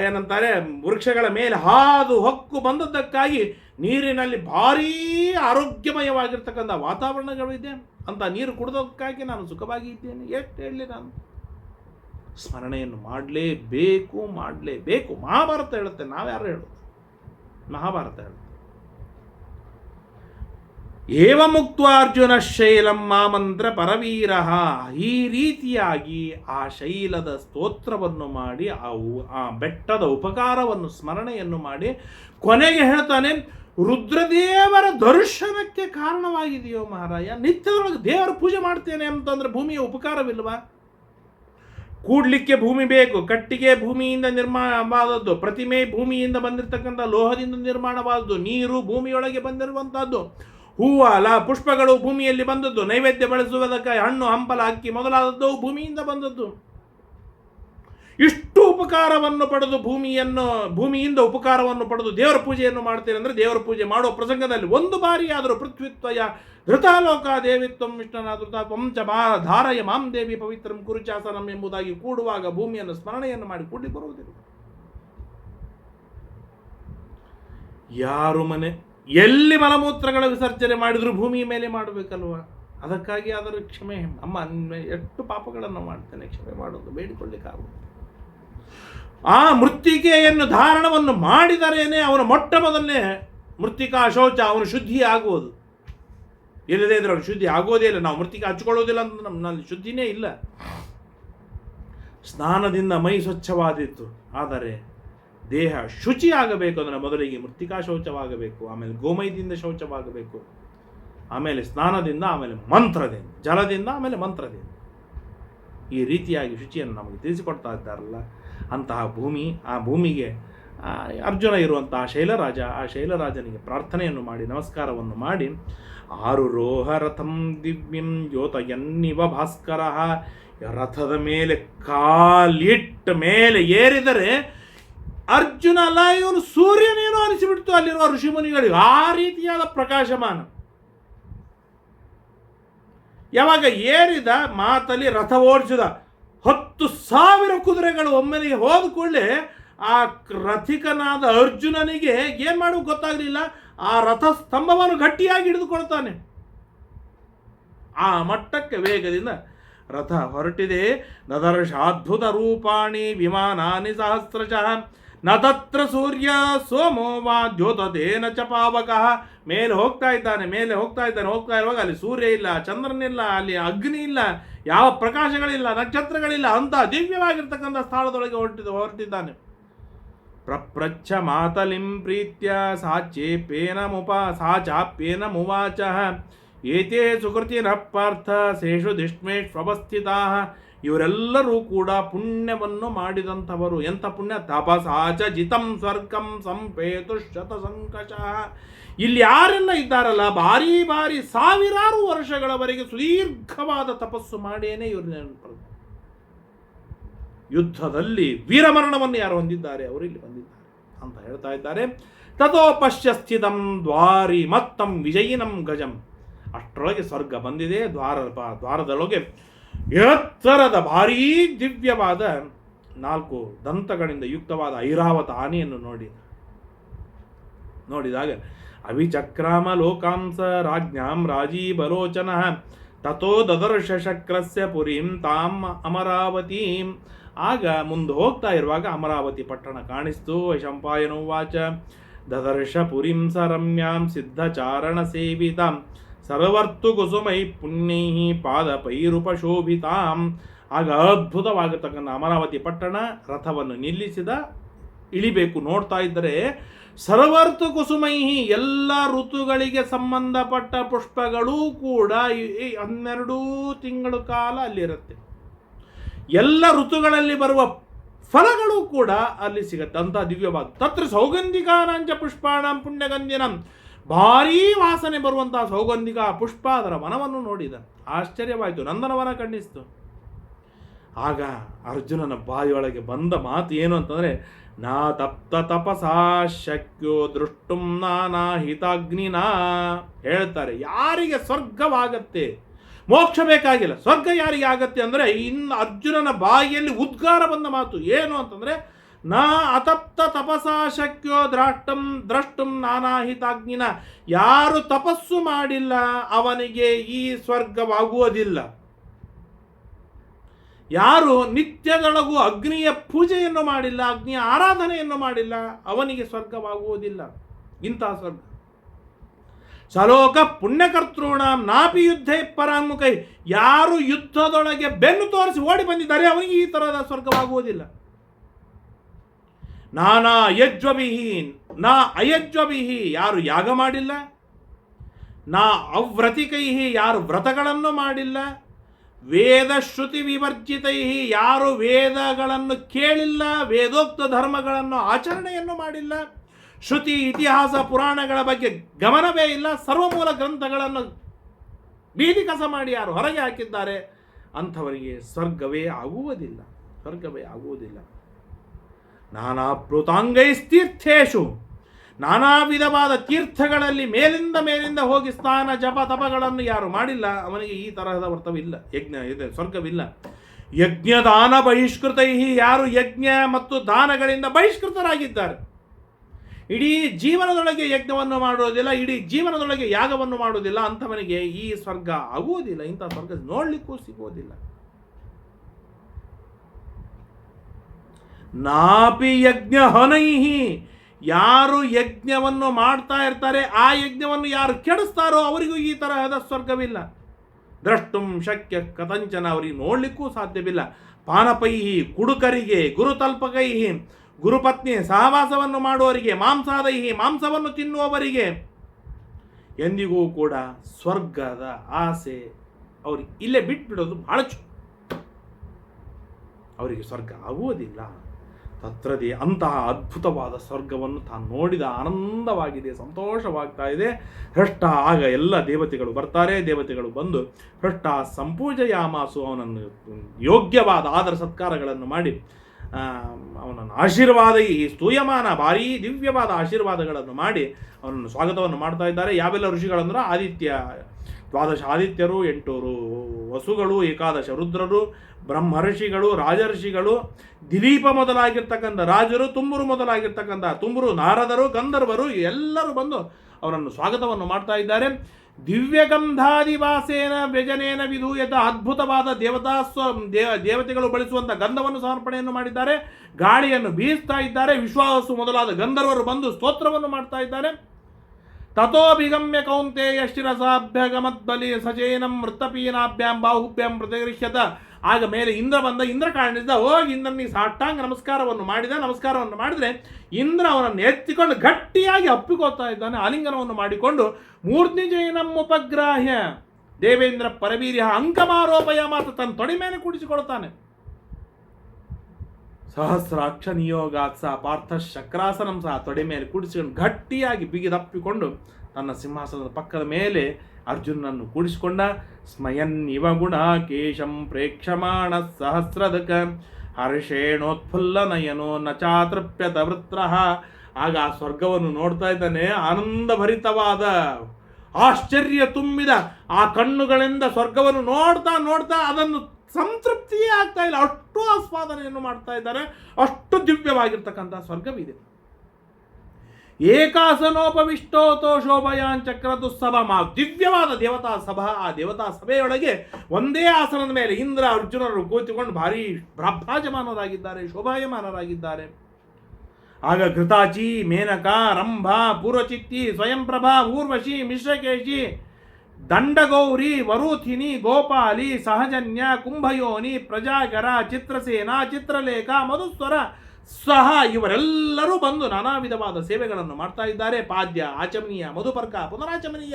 ಏನಂತಾರೆ, ವೃಕ್ಷಗಳ ಮೇಲೆ ಹಾದು ಹೊಕ್ಕು ಬಂದದ್ದಕ್ಕಾಗಿ ನೀರಿನಲ್ಲಿ ಭಾರೀ ಆರೋಗ್ಯಮಯವಾಗಿರ್ತಕ್ಕಂಥ ವಾತಾವರಣಗಳು ಇದೆ. ಅಂತ ನೀರು ಕುಡಿದೋದಕ್ಕಾಗಿ ನಾನು ಸುಖವಾಗಿ ಇದ್ದೇನೆ. ಎಷ್ಟು ಹೇಳಲಿ ನಾನು. ಸ್ಮರಣೆಯನ್ನು ಮಾಡಲೇಬೇಕು ಮಾಡಲೇಬೇಕು. ಮಹಾಭಾರತ ಹೇಳುತ್ತೆ, ನಾವ್ಯಾರು ಹೇಳೋದು? ಮಹಾಭಾರತ ಹೇಳುತ್ತೆ. ಏವ ಮುಕ್ತ ಅರ್ಜುನ ಶೈಲಂ ಮಾಮಂತ್ರ ಪರವೀರ. ಈ ರೀತಿಯಾಗಿ ಆ ಶೈಲದ ಸ್ತೋತ್ರವನ್ನು ಮಾಡಿ, ಆ ಆ ಬೆಟ್ಟದ ಉಪಕಾರವನ್ನು, ಸ್ಮರಣೆಯನ್ನು ಮಾಡಿ ಕೊನೆಗೆ ಹೇಳ್ತಾನೆ, ರುದ್ರದೇವರ ದರ್ಶನಕ್ಕೆ ಕಾರಣವಾಗಿದೆಯೋ ಮಹಾರಾಯ. ನಿತ್ಯದೊಳಗೆ ದೇವರ ಪೂಜೆ ಮಾಡ್ತೇನೆ ಅಂತಂದ್ರೆ ಭೂಮಿಯ ಉಪಕಾರವಿಲ್ವಾ? ಕೂಡ್ಲಿಕ್ಕೆ ಭೂಮಿ ಬೇಕು, ಕಟ್ಟಿಗೆ ಭೂಮಿಯಿಂದ ನಿರ್ಮಾಣವಾದದ್ದು, ಪ್ರತಿಮೆ ಭೂಮಿಯಿಂದ ಬಂದಿರತಕ್ಕಂಥ ಲೋಹದಿಂದ ನಿರ್ಮಾಣವಾದದ್ದು, ನೀರು ಭೂಮಿಯೊಳಗೆ ಬಂದಿರುವಂಥದ್ದು, ಹೂವು, ಅಲ, ಪುಷ್ಪಗಳು ಭೂಮಿಯಲ್ಲಿ ಬಂದದ್ದು, ನೈವೇದ್ಯ ಬಳಸುವುದಕ್ಕೆ ಹಣ್ಣು, ಹಂಪಲ, ಅಕ್ಕಿ ಮೊದಲಾದದ್ದು ಭೂಮಿಯಿಂದ ಬಂದದ್ದು. ಇಷ್ಟು ಉಪಕಾರವನ್ನು ಪಡೆದು ಭೂಮಿಯನ್ನು, ಭೂಮಿಯಿಂದ ಉಪಕಾರವನ್ನು ಪಡೆದು ದೇವರ ಪೂಜೆಯನ್ನು ಮಾಡ್ತೇನೆ ಅಂದರೆ ದೇವರ ಪೂಜೆ ಮಾಡುವ ಪ್ರಸಂಗದಲ್ಲಿ ಒಂದು ಬಾರಿ ಆದರೂ ಪೃಥ್ವಿತ್ವಯ ಧೃತಾಲೋಕ ದೇವಿತ್ವಂ ಧೃತ ಪಂಚ ಮಾ ಧಾರಯ ಮಾಂ ದೇವಿ ಪವಿತ್ರಂ ಕುರುಚಾಸನಂ ಎಂಬುದಾಗಿ ಕೂಡುವಾಗ ಭೂಮಿಯನ್ನು ಸ್ಮರಣೆಯನ್ನು ಮಾಡಿ ಕೂಡಿ ಬರುವುದಿಲ್ಲ. ಯಾರು ಮನೆ, ಎಲ್ಲಿ ಮಲಮೂತ್ರಗಳ ವಿಸರ್ಜನೆ ಮಾಡಿದ್ರು ಭೂಮಿಯ ಮೇಲೆ ಮಾಡಬೇಕಲ್ವ? ಅದಕ್ಕಾಗಿ ಅದರ ಕ್ಷಮೆ ಅಮ್ಮ ಎಷ್ಟು ಪಾಪಗಳನ್ನು ಮಾಡ್ತೇನೆ ಕ್ಷಮೆ ಮಾಡೋದು ಬೇಡಿಕೊಳ್ಳಿಕ್ಕಾಗುವುದು ಆ ಮೃತ್ತಿಕೆಯನ್ನು ಧಾರಣವನ್ನು ಮಾಡಿದರೇನೆ ಅವನ ಮೊಟ್ಟ ಮೊದಲನೇ ಮೃತ್ತಿಕಾ ಶೌಚ, ಅವನು ಶುದ್ಧಿ ಆಗುವುದು. ಇಲ್ಲದೇ ಇದ್ರೆ ಅವನು ಶುದ್ಧಿ ಆಗೋದೇ ಇಲ್ಲ. ನಾವು ಮೃತ್ತಿಕೆ ಹಚ್ಕೊಳ್ಳೋದಿಲ್ಲ ಅಂತ ನಮ್ಮಲ್ಲಿ ಶುದ್ಧಿನೇ ಇಲ್ಲ. ಸ್ನಾನದಿಂದ ಮೈ ಸ್ವಚ್ಛವಾದಿತ್ತು ಆದರೆ ದೇಹ ಶುಚಿ ಆಗಬೇಕು ಅಂದರೆ ಮೊದಲಿಗೆ ಮೃತ್ತಿಕಾ ಶೌಚವಾಗಬೇಕು, ಆಮೇಲೆ ಗೋಮಯದಿಂದ ಶೌಚವಾಗಬೇಕು, ಆಮೇಲೆ ಸ್ನಾನದಿಂದ, ಆಮೇಲೆ ಮಂತ್ರದಿಂದ, ಜಲದಿಂದ, ಆಮೇಲೆ ಮಂತ್ರದಿಂದ. ಈ ರೀತಿಯಾಗಿ ಶುಚಿಯನ್ನು ನಮಗೆ ತಿಳಿಸಿಕೊಡ್ತಾ ಇದ್ದಾರಲ್ಲ. ಅಂತಹ ಭೂಮಿ, ಆ ಭೂಮಿಗೆ ಅರ್ಜುನ ಇರುವಂತಹ ಶೈಲರಾಜ, ಆ ಶೈಲರಾಜನಿಗೆ ಪ್ರಾರ್ಥನೆಯನ್ನು ಮಾಡಿ, ನಮಸ್ಕಾರವನ್ನು ಮಾಡಿ, ಆರು ರೋಹ ರಥಂ ದಿವ್ಯಂ ಜ್ಯೋತಯನ್ನಿವ ಭಾಸ್ಕರ, ರಥದ ಮೇಲೆ ಕಾಲಿಟ್ಟ ಮೇಲೆ ಏರಿದರೆ ಅರ್ಜುನ ಅಲ್ಲ ಇವನು ಸೂರ್ಯನೇನೋ ಅನಿಸಿಬಿಡ್ತು ಅಲ್ಲಿರುವ ಋಷಿಮುನಿಗಳಿಗೆ ಆ ರೀತಿಯಾದ ಪ್ರಕಾಶಮಾನ. ಯಾವಾಗ ಏರಿದ ಮಾತಲ್ಲಿ ರಥ ಓಡಿಸಿದ ಹತ್ತು ಸಾವಿರ ಕುದುರೆಗಳು ಒಮ್ಮೆಲೆಗೆ ಹೋದ ಕೂಡಲೇ ಆ ರಥಿಕನಾದ ಅರ್ಜುನನಿಗೆ ಏನು ಮಾಡೋದು ಗೊತ್ತಾಗಲಿಲ್ಲ. ಆ ರಥ ಸ್ತಂಭವನ್ನು ಗಟ್ಟಿಯಾಗಿ ಹಿಡಿದುಕೊಳ್ತಾನೆ. ಆ ಮಟ್ಟಕ್ಕೆ ವೇಗದಿಂದ ರಥ ಹೊರಟಿದೆ. ನದರ್ಶಾದ್ಭುತ ರೂಪಾಣಿ ವಿಮಾನಾನಿ ಸಹಸ್ರಶಃ. ನ ತತ್ರ ಸೂರ್ಯ ಸೋಮೋ ವಾ ಚ ಪಾವಕಃ. ಮೇಲೆ ಹೋಗ್ತಾ ಇದ್ದಾನೆ, ಮೇಲೆ ಹೋಗ್ತಾ ಇದ್ದಾನೆ, ಹೋಗ್ತಾ ಇರುವಾಗ ಅಲ್ಲಿ ಸೂರ್ಯ ಇಲ್ಲ, ಚಂದ್ರನಿಲ್ಲ, ಅಲ್ಲಿ ಅಗ್ನಿ ಇಲ್ಲ, ಯಾವ ಪ್ರಕಾಶಗಳಿಲ್ಲ, ನಕ್ಷತ್ರಗಳಿಲ್ಲ, ಅಂತ ದಿವ್ಯವಾಗಿರ್ತಕ್ಕಂಥ ಸ್ಥಳದೊಳಗೆ ಹೊರಟಿದ, ಹೊರಟಿದ್ದಾನೆ. ಪ್ರಪ್ರಚ್ಛ ಮಾತಲಿಂ ಪ್ರೀತ್ಯ, ಸಾ ಚೇಪೇನ ಮುಪ, ಸಾ ಚಾಪ್ಯೇನ ಮುವಾಚ, ಏತೇ ಸುಕೃತಿನ ಪಾರ್ಥ ಶೇಷು ದಿಷ್ಮೇಶ್ವಸ್ಥಿತಾ ಇವರೆಲ್ಲರೂ ಕೂಡ ಪುಣ್ಯವನ್ನು ಮಾಡಿದಂಥವರು. ಎಂಥ ಪುಣ್ಯ? ತಪಸಾಚ ಜಿತಂ ಸ್ವರ್ಗಂ ಸಂಪೇತು ಶತ ಸಂಕಷ ಇಲ್ಲಿ ಯಾರೆಲ್ಲ ಇದ್ದಾರಲ್ಲ, ಭಾರಿ ಭಾರಿ ಸಾವಿರಾರು ವರ್ಷಗಳವರೆಗೆ ಸುದೀರ್ಘವಾದ ತಪಸ್ಸು ಮಾಡೇನೆ ಇವರು ನೆನಪು. ಯುದ್ಧದಲ್ಲಿ ವೀರಮರಣವನ್ನು ಯಾರು ಹೊಂದಿದ್ದಾರೆ? ಅವರು ಇಲ್ಲಿ ಬಂದಿದ್ದಾರೆ ಅಂತ ಹೇಳ್ತಾ ಇದ್ದಾರೆ. ತಥೋ ದ್ವಾರಿ ಮತ್ತಂ ವಿಜಯಿನಂ ಗಜಂ. ಅಷ್ಟರೊಳಗೆ ಸ್ವರ್ಗ ಬಂದಿದೆ, ದ್ವಾರ ದ್ವಾರದೊಳಗೆ ಎತ್ತರದ ಭಾರೀ ದಿವ್ಯವಾದ ನಾಲ್ಕು ದಂತಗಳಿಂದ ಯುಕ್ತವಾದ ಐರಾವತ ಆನೆಯನ್ನು ನೋಡಿ. ನೋಡಿದಾಗ ಅವಿಚಕ್ರಾಮ ಲೋಕಾಂಸ ರಾಜ್ಞಾಂ ರಾಜೀಬಲೋಚನ ತಥೋ ದದರ್ಶ ಶಕ್ರಸ್ಯ ಪುರಿಂ ತಾಂ ಅಮರಾವತೀಂ. ಆಗ ಮುಂದೆ ಹೋಗ್ತಾ ಇರುವಾಗ ಅಮರಾವತಿ ಪಟ್ಟಣ ಕಾಣಿಸ್ತು. ವೈಶಂಪಾಯನೋವಾಚ ದದರ್ಶ ಪುರಿಂಸ ಸ ರಮ್ಯಾಂ ಸಿದ್ಧಚಾರಣ ಸೇವಿತಾಂ. ಸರ್ವರ್ತು ಕುಸುಮೈ ಪುಣ್ಯೈ ಪಾದ ಪೈರುಪಶೋಭಿತಾಂ ಆಗ ಅದ್ಭುತವಾಗತಕ್ಕಂಥ ಅಮರಾವತಿ ಪಟ್ಟಣ ರಥವನ್ನು ನಿಲ್ಲಿಸಿದ ಇಳಿಬೇಕು ನೋಡ್ತಾ ಇದ್ದರೆ ಸರ್ವರ್ತು ಕುಸುಮೈಹಿ ಎಲ್ಲ ಋತುಗಳಿಗೆ ಸಂಬಂಧಪಟ್ಟ ಪುಷ್ಪಗಳೂ ಕೂಡ ಈ- ಹನ್ನೆರಡು ತಿಂಗಳು ಕಾಲ ಅಲ್ಲಿರುತ್ತೆ. ಎಲ್ಲ ಋತುಗಳಲ್ಲಿ ಬರುವ ಫಲಗಳು ಕೂಡ ಅಲ್ಲಿ ಸಿಗತ್ತೆ. ಅಂತ ದಿವ್ಯವಾದ ತತ್ರ ಸೌಗಂಧಿಕಾನಾಂಚ ಪುಷ್ಪಾಣಂ ಪುಣ್ಯಗಂಧಿನಂ. ಭಾರೀ ವಾಸನೆ ಬರುವಂತಹ ಸೌಗಂಧಿಕ ಪುಷ್ಪ ಅದರ ವನವನ್ನು ನೋಡಿದ. ಆಶ್ಚರ್ಯವಾಯಿತು. ನಂದನವನ ಖಂಡಿಸಿತು ಆಗ ಅರ್ಜುನನ ಬಾಯಿಯೊಳಗೆ ಬಂದ ಮಾತು ಏನು ಅಂತಂದರೆ, ನಾ ತಪ್ತ ತಪಸಾ ಶಕ್ಯೋ ದೃಷ್ಟುಂ ನಾನಾ ಹಿತಾಗ್ನಿನಾ ಹೇಳ್ತಾರೆ. ಯಾರಿಗೆ ಸ್ವರ್ಗವಾಗತ್ತೆ? ಮೋಕ್ಷ ಬೇಕಾಗಿಲ್ಲ. ಸ್ವರ್ಗ ಯಾರಿಗೆ ಆಗತ್ತೆ ಅಂದರೆ, ಇನ್ನು ಅರ್ಜುನನ ಬಾಯಿಯಲ್ಲಿ ಉದ್ಗಾರ ಬಂದ ಮಾತು ಏನು ಅಂತಂದರೆ ನಾ ಅತಪ್ತ ತಪಸಾ ಶಕ್ಯೋ ದ್ರಾಷ್ಟಂ ದ್ರಷ್ಟುಂ ನಾನಾಹಿತಾಗ್ನಿನ ಯಾರು ತಪಸ್ಸು ಮಾಡಿಲ್ಲ ಅವನಿಗೆ ಈ ಸ್ವರ್ಗವಾಗುವುದಿಲ್ಲ. ಯಾರು ನಿತ್ಯದೊಳಗೂ ಅಗ್ನಿಯ ಪೂಜೆಯನ್ನು ಮಾಡಿಲ್ಲ, ಅಗ್ನಿಯ ಆರಾಧನೆಯನ್ನು ಮಾಡಿಲ್ಲ, ಅವನಿಗೆ ಸ್ವರ್ಗವಾಗುವುದಿಲ್ಲ. ಇಂತಹ ಸ್ವರ್ಗ. ಸಲೋಕ ಪುಣ್ಯಕರ್ತೃಣ ನಾಪಿ ಯುದ್ಧ ಪರಾಮುಖೈ. ಯಾರು ಯುದ್ಧದೊಳಗೆ ಬೆನ್ನು ತೋರಿಸಿ ಓಡಿ ಬಂದಿದ್ದಾರೆ, ಅವನಿಗೆ ಈ ಥರದ ಸ್ವರ್ಗವಾಗುವುದಿಲ್ಲ. ನಾನಾ ಯಜ್ವಬಿಹಿ ನಾ ಅಯಜ್ವಮಿಹಿ ಯಾರು ಯಾಗ ಮಾಡಿಲ್ಲ? ನಾ ಅವ್ರತಿಕೈಹಿ, ಯಾರು ವ್ರತಗಳನ್ನು ಮಾಡಿಲ್ಲ? ವೇದ ಶ್ರುತಿ ವಿವರ್ಜಿತೈ ಯಾರು ವೇದಗಳನ್ನು ಕೇಳಿಲ್ಲ? ವೇದೋಕ್ತ ಧರ್ಮಗಳನ್ನು ಆಚರಣೆಯನ್ನು ಮಾಡಿಲ್ಲ? ಶ್ರುತಿ ಇತಿಹಾಸ ಪುರಾಣಗಳ ಬಗ್ಗೆ ಗಮನವೇ ಇಲ್ಲ? ಸರ್ವಮೂಲ ಗ್ರಂಥಗಳನ್ನು ಬೀದಿ ಕಸ ಮಾಡಿ ಯಾರು ಹೊರಗೆ ಹಾಕಿದ್ದಾರೆ? ಅಂಥವರಿಗೆ ಸ್ವರ್ಗವೇ ಆಗುವುದಿಲ್ಲ. ಸ್ವರ್ಗವೇ ಆಗುವುದಿಲ್ಲ. ನಾನಾ ಪ್ಲುತಾಂಗೈಸ್ತೀರ್ಥೇಶು ನಾನಾ ವಿಧವಾದ ತೀರ್ಥಗಳಲ್ಲಿ ಮೇಲಿಂದ ಮೇಲಿಂದ ಹೋಗಿ ಸ್ನಾನ, ಜಪ, ತಪಗಳನ್ನು ಯಾರು ಮಾಡಿಲ್ಲ. ಅವನಿಗೆ ಈ ತರಹದ ವರ್ತವಿಲ್ಲ. ಯಜ್ಞ ಇದೆ, ಸ್ವರ್ಗವಿಲ್ಲ. ಯಜ್ಞದಾನ ಬಹಿಷ್ಕೃತೈ ಯಾರು ಯಜ್ಞ ಮತ್ತು ದಾನಗಳಿಂದ ಬಹಿಷ್ಕೃತರಾಗಿದ್ದಾರೆ. ಇಡೀ ಜೀವನದೊಳಗೆ ಯಜ್ಞವನ್ನು ಮಾಡುವುದಿಲ್ಲ, ಇಡೀ ಜೀವನದೊಳಗೆ ಯಾಗವನ್ನು ಮಾಡುವುದಿಲ್ಲ, ಅಂಥವನಿಗೆ ಈ ಸ್ವರ್ಗ ಆಗುವುದಿಲ್ಲ, ಇಂಥ ಸ್ವರ್ಗ ನೋಡಲಿಕ್ಕೂ ಸಿಗುವುದಿಲ್ಲ. ನಾಪಿ ಯಜ್ಞ ಹೊನೈಹಿ ಯಾರು ಯಜ್ಞವನ್ನು ಮಾಡ್ತಾ ಇರ್ತಾರೆ, ಆ ಯಜ್ಞವನ್ನು ಯಾರು ಕೆಡಿಸ್ತಾರೋ ಅವರಿಗೂ ಈ ತರಹದ ಸ್ವರ್ಗವಿಲ್ಲ. ದ್ರಷ್ಟುಂ ಶಕ್ಯ ಕಥಂಚನ ಅವರಿಗೆ ನೋಡಲಿಕ್ಕೂ ಸಾಧ್ಯವಿಲ್ಲ. ಪಾನಪೈಹಿ ಕುಡುಕರಿಗೆ ಗುರುತಲ್ಪಕೈಹಿ ಗುರುಪತ್ನಿ ಸಹವಾಸವನ್ನು ಮಾಡುವವರಿಗೆ ಮಾಂಸಾದೈಹಿ ಮಾಂಸವನ್ನು ತಿನ್ನುವವರಿಗೆ ಎಂದಿಗೂ ಕೂಡ ಸ್ವರ್ಗದ ಆಸೆ ಅವ್ರಿಗೆ ಇಲ್ಲೇ ಬಿಟ್ಬಿಡೋದು ಬಹಳ ಚು. ಅವರಿಗೆ ಸ್ವರ್ಗ ಆಗುವುದಿಲ್ಲ. ತತ್ರದೇ ಅಂತಹ ಅದ್ಭುತವಾದ ಸ್ವರ್ಗವನ್ನು ತಾನು ನೋಡಿದ ಆನಂದವಾಗಿದೆ, ಸಂತೋಷವಾಗ್ತಾ ಇದೆ. ಹೃಷ್ಟ ಆಗ ಎಲ್ಲ ದೇವತೆಗಳು ಬರ್ತಾರೆ. ದೇವತೆಗಳು ಬಂದು ಹೃಷ್ಟ ಸಂಪೂಜಯಾಮಾಸು ಅವನನ್ನು ಯೋಗ್ಯವಾದ ಆದರ ಸತ್ಕಾರಗಳನ್ನು ಮಾಡಿ ಅವನನ್ನು ಆಶೀರ್ವಾದ, ಈ ಸ್ತೂಯಮಾನ, ಭಾರೀ ದಿವ್ಯವಾದ ಆಶೀರ್ವಾದಗಳನ್ನು ಮಾಡಿ ಅವನನ್ನು ಸ್ವಾಗತವನ್ನು ಮಾಡ್ತಾ ಇದ್ದಾರೆ. ಯಾವೆಲ್ಲ ಋಷಿಗಳಂದ್ರೆ ಆದಿತ್ಯ ದ್ವಾದಶ ಆದಿತ್ಯರು, ಎಂಟೂರು ವಸುಗಳು, ಏಕಾದಶ ರುದ್ರರು, ಬ್ರಹ್ಮರ್ಷಿಗಳು, ರಾಜರ್ಷಿಗಳು, ದಿಲೀಪ ಮೊದಲಾಗಿರ್ತಕ್ಕಂಥ ರಾಜರು, ತುಂಬುರು ಮೊದಲಾಗಿರ್ತಕ್ಕಂಥ ತುಂಬುರು ನಾರದರು, ಗಂಧರ್ವರು, ಎಲ್ಲರೂ ಬಂದು ಅವರನ್ನು ಸ್ವಾಗತವನ್ನು ಮಾಡ್ತಾ ಇದ್ದಾರೆ. ದಿವ್ಯಗಂಧಾದಿವಾಸೇನ ವ್ಯಜನೇನ ವಿಧೂಯತ ಅದ್ಭುತವಾದ ದೇವತಾ ಸ್ವ ದೇವ ದೇವತೆಗಳು ಬಳಸುವಂಥ ಗಂಧವನ್ನು ಸಮರ್ಪಣೆಯನ್ನು ಮಾಡಿದ್ದಾರೆ. ಗಾಳಿಯನ್ನು ಬೀಸ್ತಾ ಇದ್ದಾರೆ. ವಿಶ್ವಾಸು ಮೊದಲಾದ ಗಂಧರ್ವರು ಬಂದು ಸ್ತೋತ್ರವನ್ನು ಮಾಡ್ತಾ ಇದ್ದಾರೆ. ತಥೋಭಿಗಮ್ಯ ಕೌಂತೆಯ ಶಿರಸಾಭ್ಯಗಮದ್ಬಲಿ ಸಜೇನಂ ಮೃತಪೀನಾಭ್ಯಾಂ ಬಾಹುಭ್ಯಂ ಪ್ರತಿಗರಿಷ್ಯತ ಆಗ ಮೇಲೆ ಇಂದ್ರ ಬಂದ, ಇಂದ್ರ ಕಾಣಿಸಿದ ಹೋಗಿ ಇಂದ್ರನಿಗೆ ಸಾಷ್ಟಾಂಗ ನಮಸ್ಕಾರವನ್ನು ಮಾಡಿದ, ನಮಸ್ಕಾರವನ್ನು ಮಾಡಿದ್ರೆ ಇಂದ್ರ ಅವನನ್ನು ಎತ್ತಿಕೊಂಡು ಗಟ್ಟಿಯಾಗಿ ಅಪ್ಪಿಕೋತಾ ಇದ್ದಾನೆ, ಆಲಿಂಗನವನ್ನು ಮಾಡಿಕೊಂಡು ಮೂರ್ತಿ ಜೈನಂ ಉಪಗ್ರಾಹ್ಯ. ದೇವೇಂದ್ರ ಪರವೀರ್ಯ ಅಂಕಮಾರೋಪಯ ಮಾತ್ರ ತನ್ನ ತೊಡೆ ಮೇಲೆ ಕೂಡಿಸಿಕೊಳ್ತಾನೆ. ಸಹಸ್ರಾಕ್ಷ ಸಹ ಪಾರ್ಥ ಶಕ್ರಾಸನಂ ಸಹ ತೊಡೆ ಮೇಲೆ ಕೂಡಿಸಿಕೊಂಡು ಗಟ್ಟಿಯಾಗಿ ಬಿಗಿದಪ್ಪಿಕೊಂಡು ತನ್ನ ಸಿಂಹಾಸನದ ಪಕ್ಕದ ಮೇಲೆ ಅರ್ಜುನನನ್ನು ಕೂಡಿಸಿಕೊಂಡ. ಸ್ಮಯನ್ ಇವ ಗುಣ ಕೇಶಂ ಪ್ರೇಕ್ಷಮಾಣ ಸಹಸ್ರದಕ. ಹರ್ಷೇಣೋತ್ಫುಲ್ಲ ನಯನೋ ನಚಾತೃಪ್ಯತ ಚಾತೃಪ್ಯತ ವೃತ್ರ. ಆಗ ಆ ಸ್ವರ್ಗವನ್ನು ನೋಡ್ತಾ ಇದ್ದಾನೆ ಆನಂದಭರಿತವಾದ. ಆಶ್ಚರ್ಯ ತುಂಬಿದ ಆ ಕಣ್ಣುಗಳಿಂದ ಸ್ವರ್ಗವನ್ನು ನೋಡ್ತಾ ನೋಡ್ತಾ ಅದನ್ನು ಸಂತೃಪ್ತಿಯೇ ಆಗ್ತಾ ಇಲ್ಲ. ಅಷ್ಟು ಆಸ್ವಾದನೆಯನ್ನು ಮಾಡ್ತಾ ಇದ್ದಾರೆ. ಅಷ್ಟು ದಿವ್ಯವಾಗಿರ್ತಕ್ಕಂಥ ಸ್ವರ್ಗವಿದೆ ಏಕಾಸನೋಪವಿಷ್ಟೋತೋ ಶೋಭಯಾನ್ ಚಕ್ರದು ಮಾ ದಿವ್ಯವಾದ ದೇವತಾ ಸಭಾ, ಆ ದೇವತಾ ಸಭೆಯೊಳಗೆ ಒಂದೇ ಆಸನದ ಮೇಲೆ ಇಂದ್ರ ಅರ್ಜುನರು ಕೂತುಕೊಂಡು ಭಾರಿ ಭ್ರಭಾಜಮಾನರಾಗಿದ್ದಾರೆ ಶೋಭಾಯಮಾನರಾಗಿದ್ದಾರೆ. ಆಗ ಘೃತಾಚಿ, ಮೇನಕ, ರಂಭ, ಪೂರ್ವಚಿತ್ತಿ, ಸ್ವಯಂಪ್ರಭಾ, ಊರ್ವಶಿ, ಮಿಶ್ರಕೇಶಿ ದಂಡಗೌರಿ, ವರೂಥಿನಿ, ಗೋಪಾಲಿ, ಸಹಜನ್ಯ, ಕುಂಭಯೋನಿ, ಪ್ರಜಾಗರ, ಚಿತ್ರಸೇನ, ಚಿತ್ರಲೇಖ, ಮಧುಸ್ವರ, ಸಹ ಇವರೆಲ್ಲರೂ ಬಂದು ನಾನಾ ವಿಧವಾದ ಸೇವೆಗಳನ್ನು ಮಾಡ್ತಾ ಇದ್ದಾರೆ. ಪಾದ್ಯ, ಆಚಮನೀಯ, ಮಧುಪರ್ಕ, ಪುನರಾಚಮನೀಯ.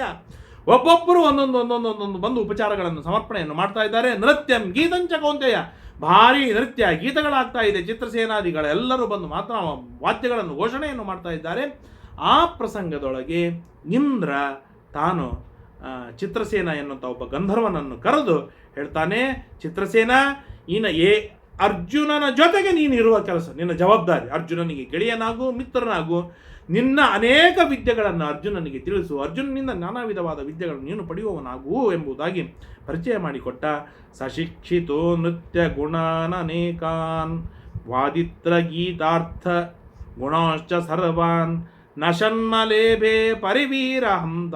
ಒಬ್ಬೊಬ್ಬರು ಒಂದೊಂದು ಒಂದೊಂದು ಒಂದೊಂದು ಬಂದು ಉಪಚಾರಗಳನ್ನು, ಸಮರ್ಪಣೆಯನ್ನು ಮಾಡ್ತಾ ಇದ್ದಾರೆ. ನೃತ್ಯಂ ಗೀತಂಚ ಕೌಂತೆಯ. ಭಾರಿ ನೃತ್ಯ, ಗೀತಗಳಾಗ್ತಾ ಇದೆ. ಚಿತ್ರಸೇನಾದಿಗಳೆಲ್ಲರೂ ಬಂದು ಮಾತ್ರ ವಾದ್ಯಗಳನ್ನು, ಘೋಷಣೆಯನ್ನು ಮಾಡ್ತಾ ಇದ್ದಾರೆ. ಆ ಪ್ರಸಂಗದೊಳಗೆ ಇಂದ್ರ ತಾನು ಚಿತ್ರಸೇನ ಎನ್ನುವಂಥ ಒಬ್ಬ ಗಂಧರ್ವನನ್ನು ಕರೆದು ಹೇಳ್ತಾನೆ, ಚಿತ್ರಸೇನ ಈನ ಏ ಅರ್ಜುನನ ಜೊತೆಗೆ ನೀನು ಇರುವ ಕೆಲಸ. ನಿನ್ನ ಜವಾಬ್ದಾರಿ, ಅರ್ಜುನನಿಗೆ ಗೆಳೆಯನಾಗು, ಮಿತ್ರನಾಗು. ನಿನ್ನ ಅನೇಕ ವಿದ್ಯೆಗಳನ್ನು ಅರ್ಜುನನಿಗೆ ತಿಳಿಸು. ಅರ್ಜುನನಿಂದ ನಾನಾ ವಿಧವಾದ ವಿದ್ಯೆಗಳನ್ನು ನೀನು ಪಡೆಯುವವನಾಗು ಎಂಬುದಾಗಿ ಪರಿಚಯ ಮಾಡಿಕೊಟ್ಟ ಸಶಿಕ್ಷಿತೋ ನೃತ್ಯ ಗುಣಾನನೇಕಾನ್ ವಾದಿತ್ರ ಗೀತಾರ್ಥ ಗುಣಾಶ್ಚ ಸರ್ವಾನ್ ನಶನ್ಮಲೇಭೆ ಪರಿವೀರ ಹಂತ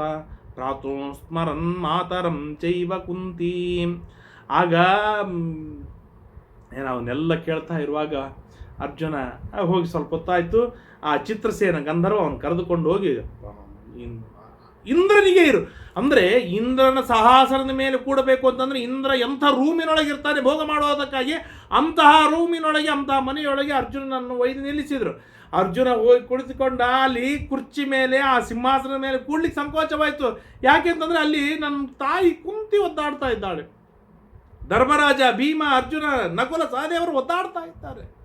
ಪ್ರಾತು ಸ್ಮರನ್ ಮಾತರಂ ಚೈವ ಕುಂತೀಂ ಆಗ ಏನವನ್ನೆಲ್ಲ ಕೇಳ್ತಾ ಇರುವಾಗ ಅರ್ಜುನ ಹೋಗಿ ಸ್ವಲ್ಪ ಹೊತ್ತಾಯಿತು. ಆ ಚಿತ್ರಸೇನ ಗಂಧರ್ವ ಅವನು ಕರೆದುಕೊಂಡು ಹೋಗಿ ಇಂದ್ರನಿಗೆ ಇರು. ಅಂದರೆ ಇಂದ್ರನ ಸಹಾಸನದ ಮೇಲೆ ಕೂಡಬೇಕು ಅಂತಂದ್ರೆ ಇಂದ್ರ ಎಂಥ ರೂಮಿನೊಳಗೆ ಇರ್ತಾನೆ ಭೋಗ ಮಾಡೋದಕ್ಕಾಗಿ ಅಂತಹ ರೂಮಿನೊಳಗೆ, ಅಂತಹ ಮನೆಯೊಳಗೆ ಅರ್ಜುನನನ್ನು ಒಯ್ದು ನಿಲ್ಲಿಸಿದ್ರು. ಅರ್ಜುನ ಹೋಗಿ ಕುಳಿತುಕೊಂಡ ಅಲ್ಲಿ ಕುರ್ಚಿ ಮೇಲೆ, ಆ ಸಿಂಹಾಸನದ ಮೇಲೆ ಕೂಡ್ಲಿಕ್ಕೆ ಸಂಕೋಚವಾಯಿತು. ಯಾಕೆಂತಂದರೆ ಅಲ್ಲಿ ನನ್ನ ತಾಯಿ ಕುಂತಿ ಒದ್ದಾಡ್ತಾ ಇದ್ದಾಳೆ. ಧರ್ಮರಾಜ, ಭೀಮ, ಅರ್ಜುನ, ನಕುಲ, ಸಹದೇವರು ಒದ್ದಾಡ್ತಾ ಇದ್ದಾರೆ.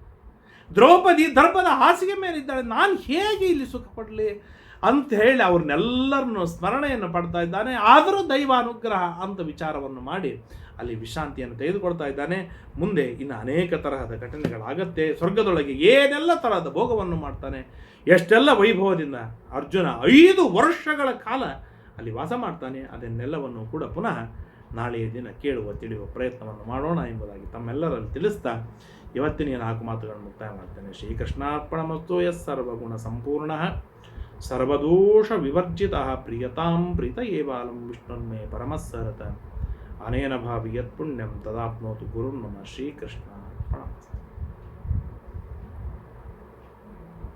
ದ್ರೌಪದಿ ಧರ್ಮದ ಹಾಸಿಗೆ ಮೇಲಿದ್ದಾಳೆ ನಾನು ಹೇಗೆ ಇಲ್ಲಿ ಸುಖ ಪಡಲಿ? ಅಂತ ಹೇಳಿ ಅವ್ರನ್ನೆಲ್ಲರನ್ನು ಸ್ಮರಣೆಯನ್ನು ಪಡ್ತಾ ಇದ್ದಾನೆ. ಆದರೂ ದೈವಾನುಗ್ರಹ ಅಂತ ವಿಚಾರವನ್ನು ಮಾಡಿ ಅಲ್ಲಿ ವಿಶ್ರಾಂತಿಯನ್ನು ತೆಗೆದುಕೊಳ್ತಾ ಇದ್ದಾನೆ. ಮುಂದೆ ಇನ್ನು ಅನೇಕ ತರಹದ ಘಟನೆಗಳಾಗತ್ತೆ. ಸ್ವರ್ಗದೊಳಗೆ ಏನೆಲ್ಲ ತರಹದ ಭೋಗವನ್ನು ಮಾಡ್ತಾನೆ. ಎಷ್ಟೆಲ್ಲ ವೈಭವದಿಂದ ಅರ್ಜುನ ಐದು ವರ್ಷಗಳ ಕಾಲ ಅಲ್ಲಿ ವಾಸ ಮಾಡ್ತಾನೆ. ಅದನ್ನೆಲ್ಲವನ್ನು ಕೂಡ ಪುನಃ ನಾಳೆಯ ದಿನ ಕೇಳುವ, ತಿಳಿಯುವ ಪ್ರಯತ್ನವನ್ನು ಮಾಡೋಣ ಎಂಬುದಾಗಿ ತಮ್ಮೆಲ್ಲರಲ್ಲಿ ತಿಳಿಸ್ತಾ ಇವತ್ತಿನ ನಾಲ್ಕು ಮಾತುಗಳನ್ನು ಮುಕ್ತಾಯ ಮಾಡ್ತೇನೆ. ಶ್ರೀಕೃಷ್ಣಾರ್ಪಣ ಮತ್ತು ಎಸ್ ಸರ್ವಗುಣ ಸಂಪೂರ್ಣ. ಸರ್ವದೋಷ ವಿವರ್ಜಿತ ಪ್ರಿಯತಾಂ ಪ್ರೀತ ಏವಾಲಂ ವಿಷ್ಣುನ್ಮೇ ಪರಮಸ್ಸರತ अनेन तदापनोत गुरु नम गुरुर्मम श्रीकृष्णार्पणमस्तु